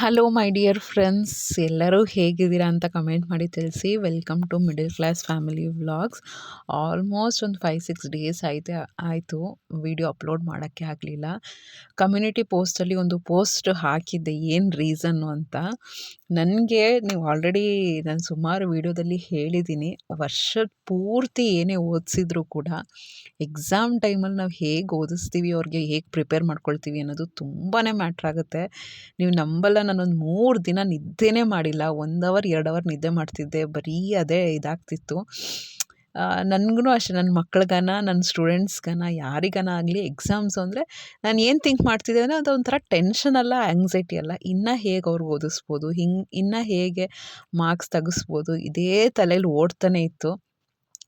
Hello my dear friends ಎಲ್ಲರೂ ಹೇಗಿದ್ದೀರಾ ಅಂತ ಕಮೆಂಟ್ ಮಾಡಿ ತಿಳಿಸಿ. Welcome to middle class family vlogs almost ಒಂದು ಫೈವ್ ಸಿಕ್ಸ್ ಡೇಸ್ ಆಯಿತು ಆಯಿತು ವಿಡಿಯೋ ಅಪ್ಲೋಡ್ ಮಾಡೋಕ್ಕೆ ಆಗಲಿಲ್ಲ. ಕಮ್ಯುನಿಟಿ ಪೋಸ್ಟಲ್ಲಿ ಒಂದು ಪೋಸ್ಟ್ ಹಾಕಿದ್ದೆ. ಏನು ರೀಸನ್ನು ಅಂತ? ನನಗೆ ನೀವು ಆಲ್ರೆಡಿ ನಾನು ಸುಮಾರು ವೀಡಿಯೋದಲ್ಲಿ ಹೇಳಿದ್ದೀನಿ ವರ್ಷದ ಪೂರ್ತಿ ಏನೇ ಓದಿಸಿದ್ರೂ ಕೂಡ ಎಕ್ಸಾಮ್ ಟೈಮಲ್ಲಿ ನಾವು ಹೇಗೆ ಓದಿಸ್ತೀವಿ, ಅವ್ರಿಗೆ ಹೇಗೆ ಪ್ರಿಪೇರ್ ಮಾಡ್ಕೊಳ್ತೀವಿ ಅನ್ನೋದು ತುಂಬಾ ಮ್ಯಾಟ್ರ್ ಆಗುತ್ತೆ. ನೀವು ನಂಬಲ್ಲ, ನಾನೊಂದು ಮೂರು ದಿನ ನಿದ್ದೆನೇ ಮಾಡಿಲ್ಲ. ಒಂದು ಅವರ್, ಎರಡು ಅವರ್ ನಿದ್ದೆ ಮಾಡ್ತಿದ್ದೆ. ಬರೀ ಅದೇ ಇದಾಗ್ತಿತ್ತು. ನನಗೂ ಅಷ್ಟೇ. ನನ್ನ ಮಕ್ಳಿಗಾನ ನನ್ನ ಸ್ಟೂಡೆಂಟ್ಸ್ಗನ, ಯಾರಿಗಾನ ಆಗಲಿ ಎಕ್ಸಾಮ್ಸು ಅಂದರೆ ನಾನು ಏನು ಥಿಂಕ್ ಮಾಡ್ತಿದ್ದೆ ಅದು ಒಂಥರ ಟೆನ್ಷನ್ ಅಲ್ಲ ಆ್ಯಂಗ್ಸೈಟಿ ಅಲ್ಲ. ಇನ್ನು ಹೇಗೆ ಅವ್ರಿಗೆ ಓದಿಸ್ಬೋದು? ಹಿಂಗೆ, ಇನ್ನು ಹೇಗೆ ಮಾರ್ಕ್ಸ್ ತೆಗಿಸ್ಬೋದು? ಇದೇ ತಲೆಯಲ್ಲಿ ಓಡ್ತಾನೆ ಇತ್ತು.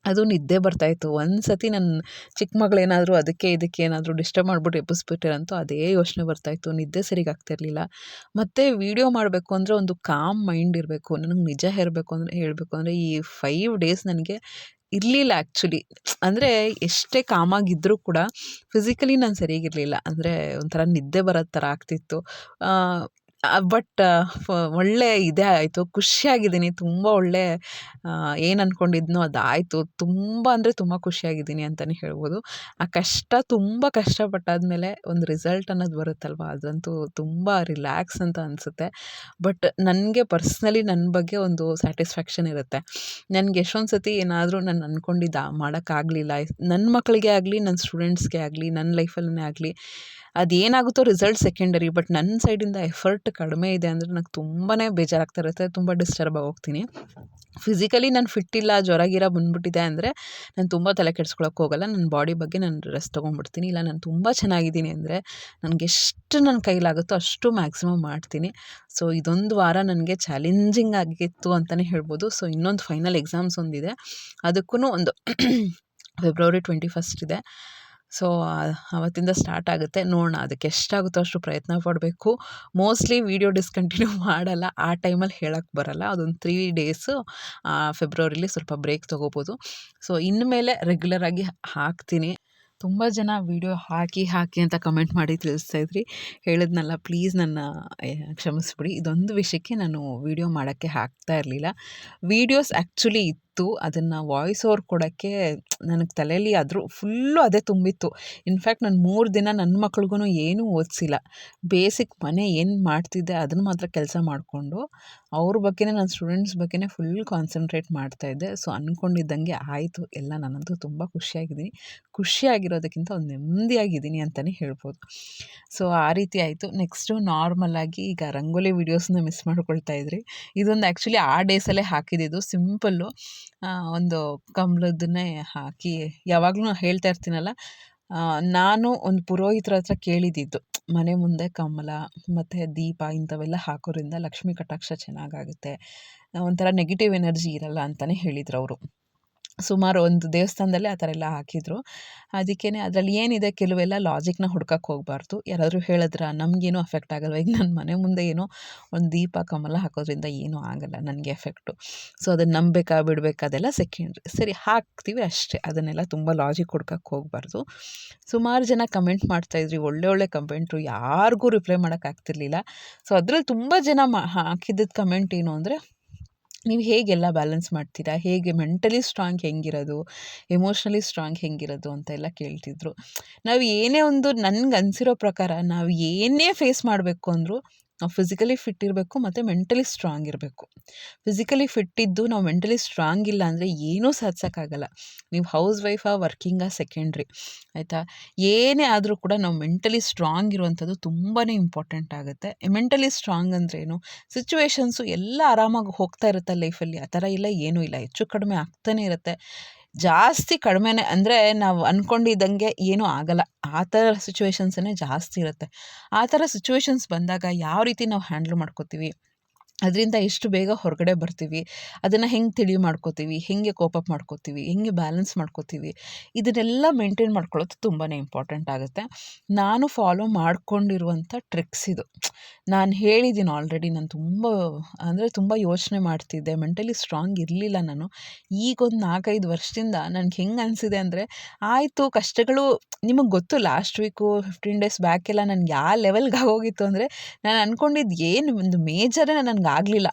ಅದು ನಿದ್ದೆ ಬರ್ತಾಯಿತ್ತು ಒಂದು ಸತಿ ನನ್ನ ಚಿಕ್ಕ ಮಗಳೇನಾದರೂ ಅದಕ್ಕೆ ಇದಕ್ಕೆ ಏನಾದರೂ ಡಿಸ್ಟರ್ಬ್ ಮಾಡಿಬಿಟ್ಟು ಎಬ್ಬಿಸ್ಬಿಟ್ಟಿರಂತೂ ಅದೇ ಯೋಚನೆ ಬರ್ತಾಯಿತ್ತು ನಿದ್ದೆ ಸರಿಗೆ ಆಗ್ತಿರ್ಲಿಲ್ಲ. ಮತ್ತು ವೀಡಿಯೋ ಮಾಡಬೇಕು ಅಂದರೆ ಒಂದು ಕಾಮ್ ಮೈಂಡ್ ಇರಬೇಕು. ನನಗೆ ನಿಜ ಹೇಳಬೇಕು ಅಂದರೆ ಹೇಳಬೇಕು ಅಂದರೆ ಈ ಫೈವ್ ಡೇಸ್ ನನಗೆ ಇರಲಿಲ್ಲ ಆ್ಯಕ್ಚುಲಿ ಅಂದರೆ ಎಷ್ಟೇ ಕಾಮಾಗಿದ್ದರೂ ಕೂಡ ಫಿಸಿಕಲಿ ನಾನು ಸರಿಯಾಗಿರಲಿಲ್ಲ. ಅಂದರೆ ಒಂಥರ ನಿದ್ದೆ ಬರೋ ಥರ ಆಗ್ತಿತ್ತು. ಬಟ್ ಒಳ್ಳೆ ಇದೇ ಆಯಿತು. ಖುಷಿಯಾಗಿದ್ದೀನಿ. ತುಂಬ ಒಳ್ಳೆ ಏನು ಅಂದ್ಕೊಂಡಿದ್ನೋ ಅದಾಯಿತು. ತುಂಬ ಅಂದರೆ ತುಂಬ ಖುಷಿಯಾಗಿದ್ದೀನಿ ಅಂತಲೇ ಹೇಳ್ಬೋದು. ಆ ಕಷ್ಟ ತುಂಬ ಕಷ್ಟಪಟ್ಟಾದಮೇಲೆ ಒಂದು ರಿಸಲ್ಟ್ ಅನ್ನೋದು ಬರುತ್ತಲ್ವ? ಅದಂತೂ ತುಂಬ ರಿಲ್ಯಾಕ್ಸ್ ಅಂತ ಅನಿಸುತ್ತೆ. ಬಟ್ ನನಗೆ ಪರ್ಸ್ನಲಿ ನನ್ನ ಬಗ್ಗೆ ಒಂದು ಸ್ಯಾಟಿಸ್ಫ್ಯಾಕ್ಷನ್ ಇರುತ್ತೆ. ನನಗೆ ಎಷ್ಟೊಂದು ಸತಿ ಏನಾದರೂ ನಾನು ಅಂದ್ಕೊಂಡಿದ್ದ ಮಾಡೋಕ್ಕಾಗಲಿಲ್ಲ. ನನ್ನ ಮಕ್ಕಳಿಗೆ ಆಗಲಿ ನನ್ನ ಸ್ಟೂಡೆಂಟ್ಸ್ಗೆ ಆಗಲಿ ನನ್ನ ಲೈಫಲ್ಲೇ ಆಗಲಿ ಅದೇನಾಗುತ್ತೋ ರಿಸಲ್ಟ್ ಸೆಕೆಂಡರಿ ಬಟ್ ನನ್ನ ಸೈಡಿಂದ ಎಫರ್ಟ್ ಕಡಿಮೆ ಇದೆ ಅಂದರೆ ನನಗೆ ತುಂಬಾ ಬೇಜಾರಾಗ್ತಾ ಇರುತ್ತೆ ತುಂಬ ಡಿಸ್ಟರ್ಬ್ ಆಗೋಗ್ತೀನಿ. ಫಿಸಿಕಲಿ ನಾನು ಫಿಟ್ ಇಲ್ಲ, ಜ್ವರ ಗಿರ ಬಂದ್ಬಿಟ್ಟಿದೆ ಅಂದರೆ ನಾನು ತುಂಬ ತಲೆ ಕೆಡ್ಸ್ಕೊಳಕ್ಕೆ ಹೋಗಲ್ಲ ನನ್ನ ಬಾಡಿ ಬಗ್ಗೆ ನಾನು ರೆಸ್ಟ್ ತೊಗೊಂಡ್ಬಿಡ್ತೀನಿ. ಇಲ್ಲ, ನಾನು ತುಂಬ ಚೆನ್ನಾಗಿದ್ದೀನಿ ಅಂದರೆ ನನಗೆ ಎಷ್ಟು ನನ್ನ ಕೈಲಾಗುತ್ತೋ ಅಷ್ಟು ಮ್ಯಾಕ್ಸಿಮಮ್ ಮಾಡ್ತೀನಿ. ಸೊ ಇದೊಂದು ವಾರ ನನಗೆ ಚಾಲೆಂಜಿಂಗ್ ಆಗಿತ್ತು ಅಂತಲೇ ಹೇಳ್ಬೋದು. ಸೊ ಇನ್ನೊಂದು ಫೈನಲ್ ಎಕ್ಸಾಮ್ಸ್ ಒಂದಿದೆ. ಅದಕ್ಕೂ ಒಂದು ಫೆಬ್ರವರಿ ಟ್ವೆಂಟಿ ಫಸ್ಟ್ ಇದೆ. ಸೊ ಅವತ್ತಿಂದ ಸ್ಟಾರ್ಟ್ ಆಗುತ್ತೆ. ನೋಡೋಣ ಅದಕ್ಕೆ ಎಷ್ಟಾಗುತ್ತೋ ಅಷ್ಟು ಪ್ರಯತ್ನ ಪಡಬೇಕು. ಮೋಸ್ಟ್ಲಿ ವೀಡಿಯೋ ಡಿಸ್ಕಂಟಿನ್ಯೂ ಮಾಡಲ್ಲ. ಆ ಟೈಮಲ್ಲಿ ಹೇಳೋಕ್ಕೆ ಬರಲ್ಲ. ಅದೊಂದು ತ್ರೀ ಡೇಸು ಫೆಬ್ರವರಿಲಿ ಸ್ವಲ್ಪ ಬ್ರೇಕ್ ತೊಗೋಬೋದು. ಸೊ, ಇನ್ಮೇಲೆ ರೆಗ್ಯುಲರಾಗಿ ಹಾಕ್ತೀನಿ. ತುಂಬ ಜನ ವೀಡಿಯೋ ಹಾಕಿ ಹಾಕಿ ಅಂತ ಕಮೆಂಟ್ ಮಾಡಿ ತಿಳಿಸ್ತಾ ಇದ್ರಿ. ಹೇಳಿದ್ನಲ್ಲ ಪ್ಲೀಸ್ ನನ್ನ ಕ್ಷಮಿಸ್ಬಿಡಿ. ಇದೊಂದು ವಿಷಯಕ್ಕೆ ನಾನು ವೀಡಿಯೋ ಮಾಡೋಕ್ಕೆ ಹಾಕ್ತಾ ಇರಲಿಲ್ಲ. ವೀಡಿಯೋಸ್ ಆ್ಯಕ್ಚುಲಿ ಇತ್ತು. ಅದನ್ನು ವಾಯ್ಸ್ ಓವರ್ ಕೊಡೋಕ್ಕೆ ನನಗೆ ತಲೆಯಲ್ಲಿ ಆದರೂ ಫುಲ್ಲು ಅದೇ ತುಂಬಿತ್ತು. ಇನ್ಫ್ಯಾಕ್ಟ್ ನಾನು ಮೂರು ದಿನ ನನ್ನ ಮಕ್ಳಿಗೂ ಏನೂ ಓದಿಸಿಲ್ಲ. ಬೇಸಿಕ್ ಮನೆ ಏನು ಮಾಡ್ತಿದ್ದೆ ಅದನ್ನು ಮಾತ್ರ ಕೆಲಸ ಮಾಡಿಕೊಂಡು ಅವ್ರ ಬಗ್ಗೆನೇ ನನ್ನ ಸ್ಟೂಡೆಂಟ್ಸ್ ಬಗ್ಗೆನೇ ಫುಲ್ ಕಾನ್ಸಂಟ್ರೇಟ್ ಮಾಡ್ತಾಯಿದ್ದೆ ಸೊ ಅಂದ್ಕೊಂಡಿದ್ದಂಗೆ ಆಯಿತು. ಎಲ್ಲ ನಾನಂತೂ ತುಂಬ ಖುಷಿಯಾಗಿದ್ದೀನಿ. ಖುಷಿಯಾಗಿರೋದಕ್ಕಿಂತ ಒಂದು ನೆಮ್ಮದಿಯಾಗಿದ್ದೀನಿ ಅಂತಲೇ ಹೇಳ್ಬೋದು. ಸೊ ಆ ರೀತಿ ಆಯಿತು. ನೆಕ್ಸ್ಟು ನಾರ್ಮಲಾಗಿ ಈಗ ರಂಗೋಲಿ ವೀಡಿಯೋಸ್ನ ಮಿಸ್ ಮಾಡ್ಕೊಳ್ತಾ ಇದ್ರಿ. ಇದೊಂದು ಆ್ಯಕ್ಚುಲಿ ಆ ಡೇಸಲ್ಲೇ ಹಾಕಿದ್ದು. ಸಿಂಪಲ್ಲು ಒಂದು ಕಮಲದನ್ನೇ ಹಾಕಿ ಯಾವಾಗಲೂ ಹೇಳ್ತಾ ಇರ್ತೀನಲ್ಲ ನಾನು ಒಂದು ಪುರೋಹಿತರ ಹತ್ರ ಕೇಳಿದ್ದಿದ್ದು ಮನೆ ಮುಂದೆ ಕಮಲ ಮತ್ತು ದೀಪ ಇಂಥವೆಲ್ಲ ಹಾಕೋದ್ರಿಂದ ಲಕ್ಷ್ಮೀ ಕಟಾಕ್ಷ ಚೆನ್ನಾಗಾಗುತ್ತೆ, ಒಂಥರ ನೆಗೆಟಿವ್ ಎನರ್ಜಿ ಇರಲ್ಲ ಅಂತಲೇ ಹೇಳಿದ್ರು ಅವರು. ಸುಮಾರು ಒಂದು ದೇವಸ್ಥಾನದಲ್ಲೇ ಆ ಥರ ಎಲ್ಲ ಹಾಕಿದ್ರು. ಅದಕ್ಕೇ ಅದರಲ್ಲಿ ಏನಿದೆ ಕೆಲವೆಲ್ಲ ಲಾಜಿಕ್ನ ಹುಡ್ಕಕ್ಕೆ ಹೋಗಬಾರ್ದು. ಯಾರಾದರೂ ಹೇಳಿದ್ರ ನಮಗೇನು ಅಫೆಕ್ಟ್ ಆಗಲ್ಲ ಈಗ ನನ್ನ ಮನೆ ಮುಂದೆ ಏನೋ ಒಂದು ದೀಪ, ಕಮಲ ಹಾಕೋದ್ರಿಂದ ಏನೂ ಆಗಲ್ಲ ನನಗೆ ಎಫೆಕ್ಟು ಸೊ ಅದನ್ನು ನಂಬಬೇಕಾ, ಬಿಡಬೇಕಾ ಅದೆಲ್ಲ ಸೆಕೆಂಡ್ರಿ ಸರಿ, ಹಾಕ್ತೀವಿ ಅಷ್ಟೇ. ಅದನ್ನೆಲ್ಲ ತುಂಬ ಲಾಜಿಕ್ ಹುಡ್ಕಕ್ಕೆ ಹೋಗಬಾರ್ದು. ಸುಮಾರು ಜನ ಕಮೆಂಟ್ ಮಾಡ್ತಾಯಿದ್ರಿ ಒಳ್ಳೆ ಒಳ್ಳೆ ಕಮೆಂಟ್ರು ಯಾರಿಗೂ ರಿಪ್ಲೈ ಮಾಡೋಕ್ಕಾಗ್ತಿರ್ಲಿಲ್ಲ ಸೊ ಅದ್ರಲ್ಲಿ ತುಂಬ ಜನ ಮಾ ಹಾಕಿದ್ದದ್ದು ಕಮೆಂಟ್ ಏನು ಅಂದರೆ ನೀವು ಹೇಗೆಲ್ಲ ಬ್ಯಾಲೆನ್ಸ್ ಮಾಡ್ತೀರಾ? ಹೇಗೆ ಮೆಂಟಲಿ ಸ್ಟ್ರಾಂಗ್ ಹೆಂಗಿರೋದು? ಎಮೋಷ್ನಲಿ ಸ್ಟ್ರಾಂಗ್ ಹೆಂಗಿರೋದು ಅಂತ ಎಲ್ಲ ಕೇಳ್ತಿದ್ರು. ನಾವು ಏನೇ ಒಂದು ನನ್ಗೆ ಅನಿಸಿರೋ ಪ್ರಕಾರ ನಾವು ಏನೇ ಫೇಸ್ ಮಾಡಬೇಕು ಅಂದರೂ ನಾವು ಫಿಸಿಕಲಿ ಫಿಟ್ ಇರಬೇಕು ಮತ್ತು ಮೆಂಟಲಿ ಸ್ಟ್ರಾಂಗ್ ಇರಬೇಕು. ಫಿಸಿಕಲಿ ಫಿಟ್ ಇದ್ದು ನಾವು ಮೆಂಟಲಿ ಸ್ಟ್ರಾಂಗ್ ಇಲ್ಲ ಅಂದರೆ ಏನೂ ಸಾಧಿಸೋಕ್ಕಾಗಲ್ಲ. ನೀವು ಹೌಸ್ ವೈಫಾ ವರ್ಕಿಂಗಾ ಸೆಕೆಂಡ್ರಿ ಆಯಿತಾ? ಏನೇ ಆದರೂ ಕೂಡ ನಾವು ಮೆಂಟಲಿ ಸ್ಟ್ರಾಂಗ್ ಇರುವಂಥದ್ದು ತುಂಬಾ ಇಂಪಾರ್ಟೆಂಟ್ ಆಗುತ್ತೆ. ಮೆಂಟಲಿ ಸ್ಟ್ರಾಂಗ್ ಅಂದ್ರೇನು ಸಿಚುವೇಶನ್ಸು ಎಲ್ಲ ಆರಾಮಾಗಿ ಹೋಗ್ತಾ ಇರುತ್ತೆ ಲೈಫಲ್ಲಿ ಆ ಥರ ಇಲ್ಲ, ಏನೂ ಇಲ್ಲ. ಹೆಚ್ಚು ಕಡಿಮೆ ಆಗ್ತಾನೆ ಇರುತ್ತೆ. ಜಾಸ್ತಿ ಕಡಿಮೆನೇ ಅಂದರೆ ನಾವು ಅಂದ್ಕೊಂಡಿದ್ದಂಗೆ ಏನೂ ಆಗಲ್ಲ. ಆ ಥರ ಸಿಚುವೇಶನ್ಸೇ ಜಾಸ್ತಿ ಇರುತ್ತೆ. ಆ ಥರ ಸಿಚುವೇಶನ್ಸ್ ಬಂದಾಗ ಯಾವ ರೀತಿ ನಾವು ಹ್ಯಾಂಡ್ಲ್ ಮಾಡ್ಕೋತೀವಿ? ಅದರಿಂದ ಎಷ್ಟು ಬೇಗ ಹೊರಗಡೆ ಬರ್ತೀವಿ. ಅದನ್ನು ಹೆಂಗೆ ತಿಳಿ ಮಾಡ್ಕೋತೀವಿ, ಹೇಗೆ ಕೋಪಪ್ ಮಾಡ್ಕೋತೀವಿ, ಹೆಂಗೆ ಬ್ಯಾಲೆನ್ಸ್ ಮಾಡ್ಕೋತೀವಿ, ಇದನ್ನೆಲ್ಲ ಮೇಂಟೈನ್ ಮಾಡ್ಕೊಳ್ಳೋದು ತುಂಬಾ ಇಂಪಾರ್ಟೆಂಟ್ ಆಗುತ್ತೆ. ನಾನು ಫಾಲೋ ಮಾಡ್ಕೊಂಡಿರುವಂಥ ಟ್ರಿಕ್ಸ್ ಇದು. ನಾನು ಹೇಳಿದ್ದೀನಿ ಆಲ್ರೆಡಿ ನಾನು ತುಂಬ, ಅಂದರೆ ತುಂಬ ಯೋಚನೆ ಮಾಡ್ತಿದ್ದೆ ಮೆಂಟಲಿ ಸ್ಟ್ರಾಂಗ್ ಇರಲಿಲ್ಲ ನಾನು. ಈಗೊಂದು ನಾಲ್ಕೈದು ವರ್ಷದಿಂದ ನನಗೆ ಹೆಂಗೆ ಅನಿಸಿದೆ ಅಂದರೆ, ಆಯಿತು ಕಷ್ಟಗಳು ನಿಮಗೆ ಗೊತ್ತು ಲಾಸ್ಟ್ ವೀಕು ಫಿಫ್ಟೀನ್ ಡೇಸ್ ಬ್ಯಾಕೆಲ್ಲ ನನಗೆ ಯಾವ ಲೆವೆಲ್ಗೆ ಆಗೋಗಿತ್ತು ಅಂದರೆ, ನಾನು ಅಂದ್ಕೊಂಡಿದ್ದು ಏನು ಒಂದು ಮೇಜರೇ ನನಗೆ ಆಗಲಿಲ್ಲ.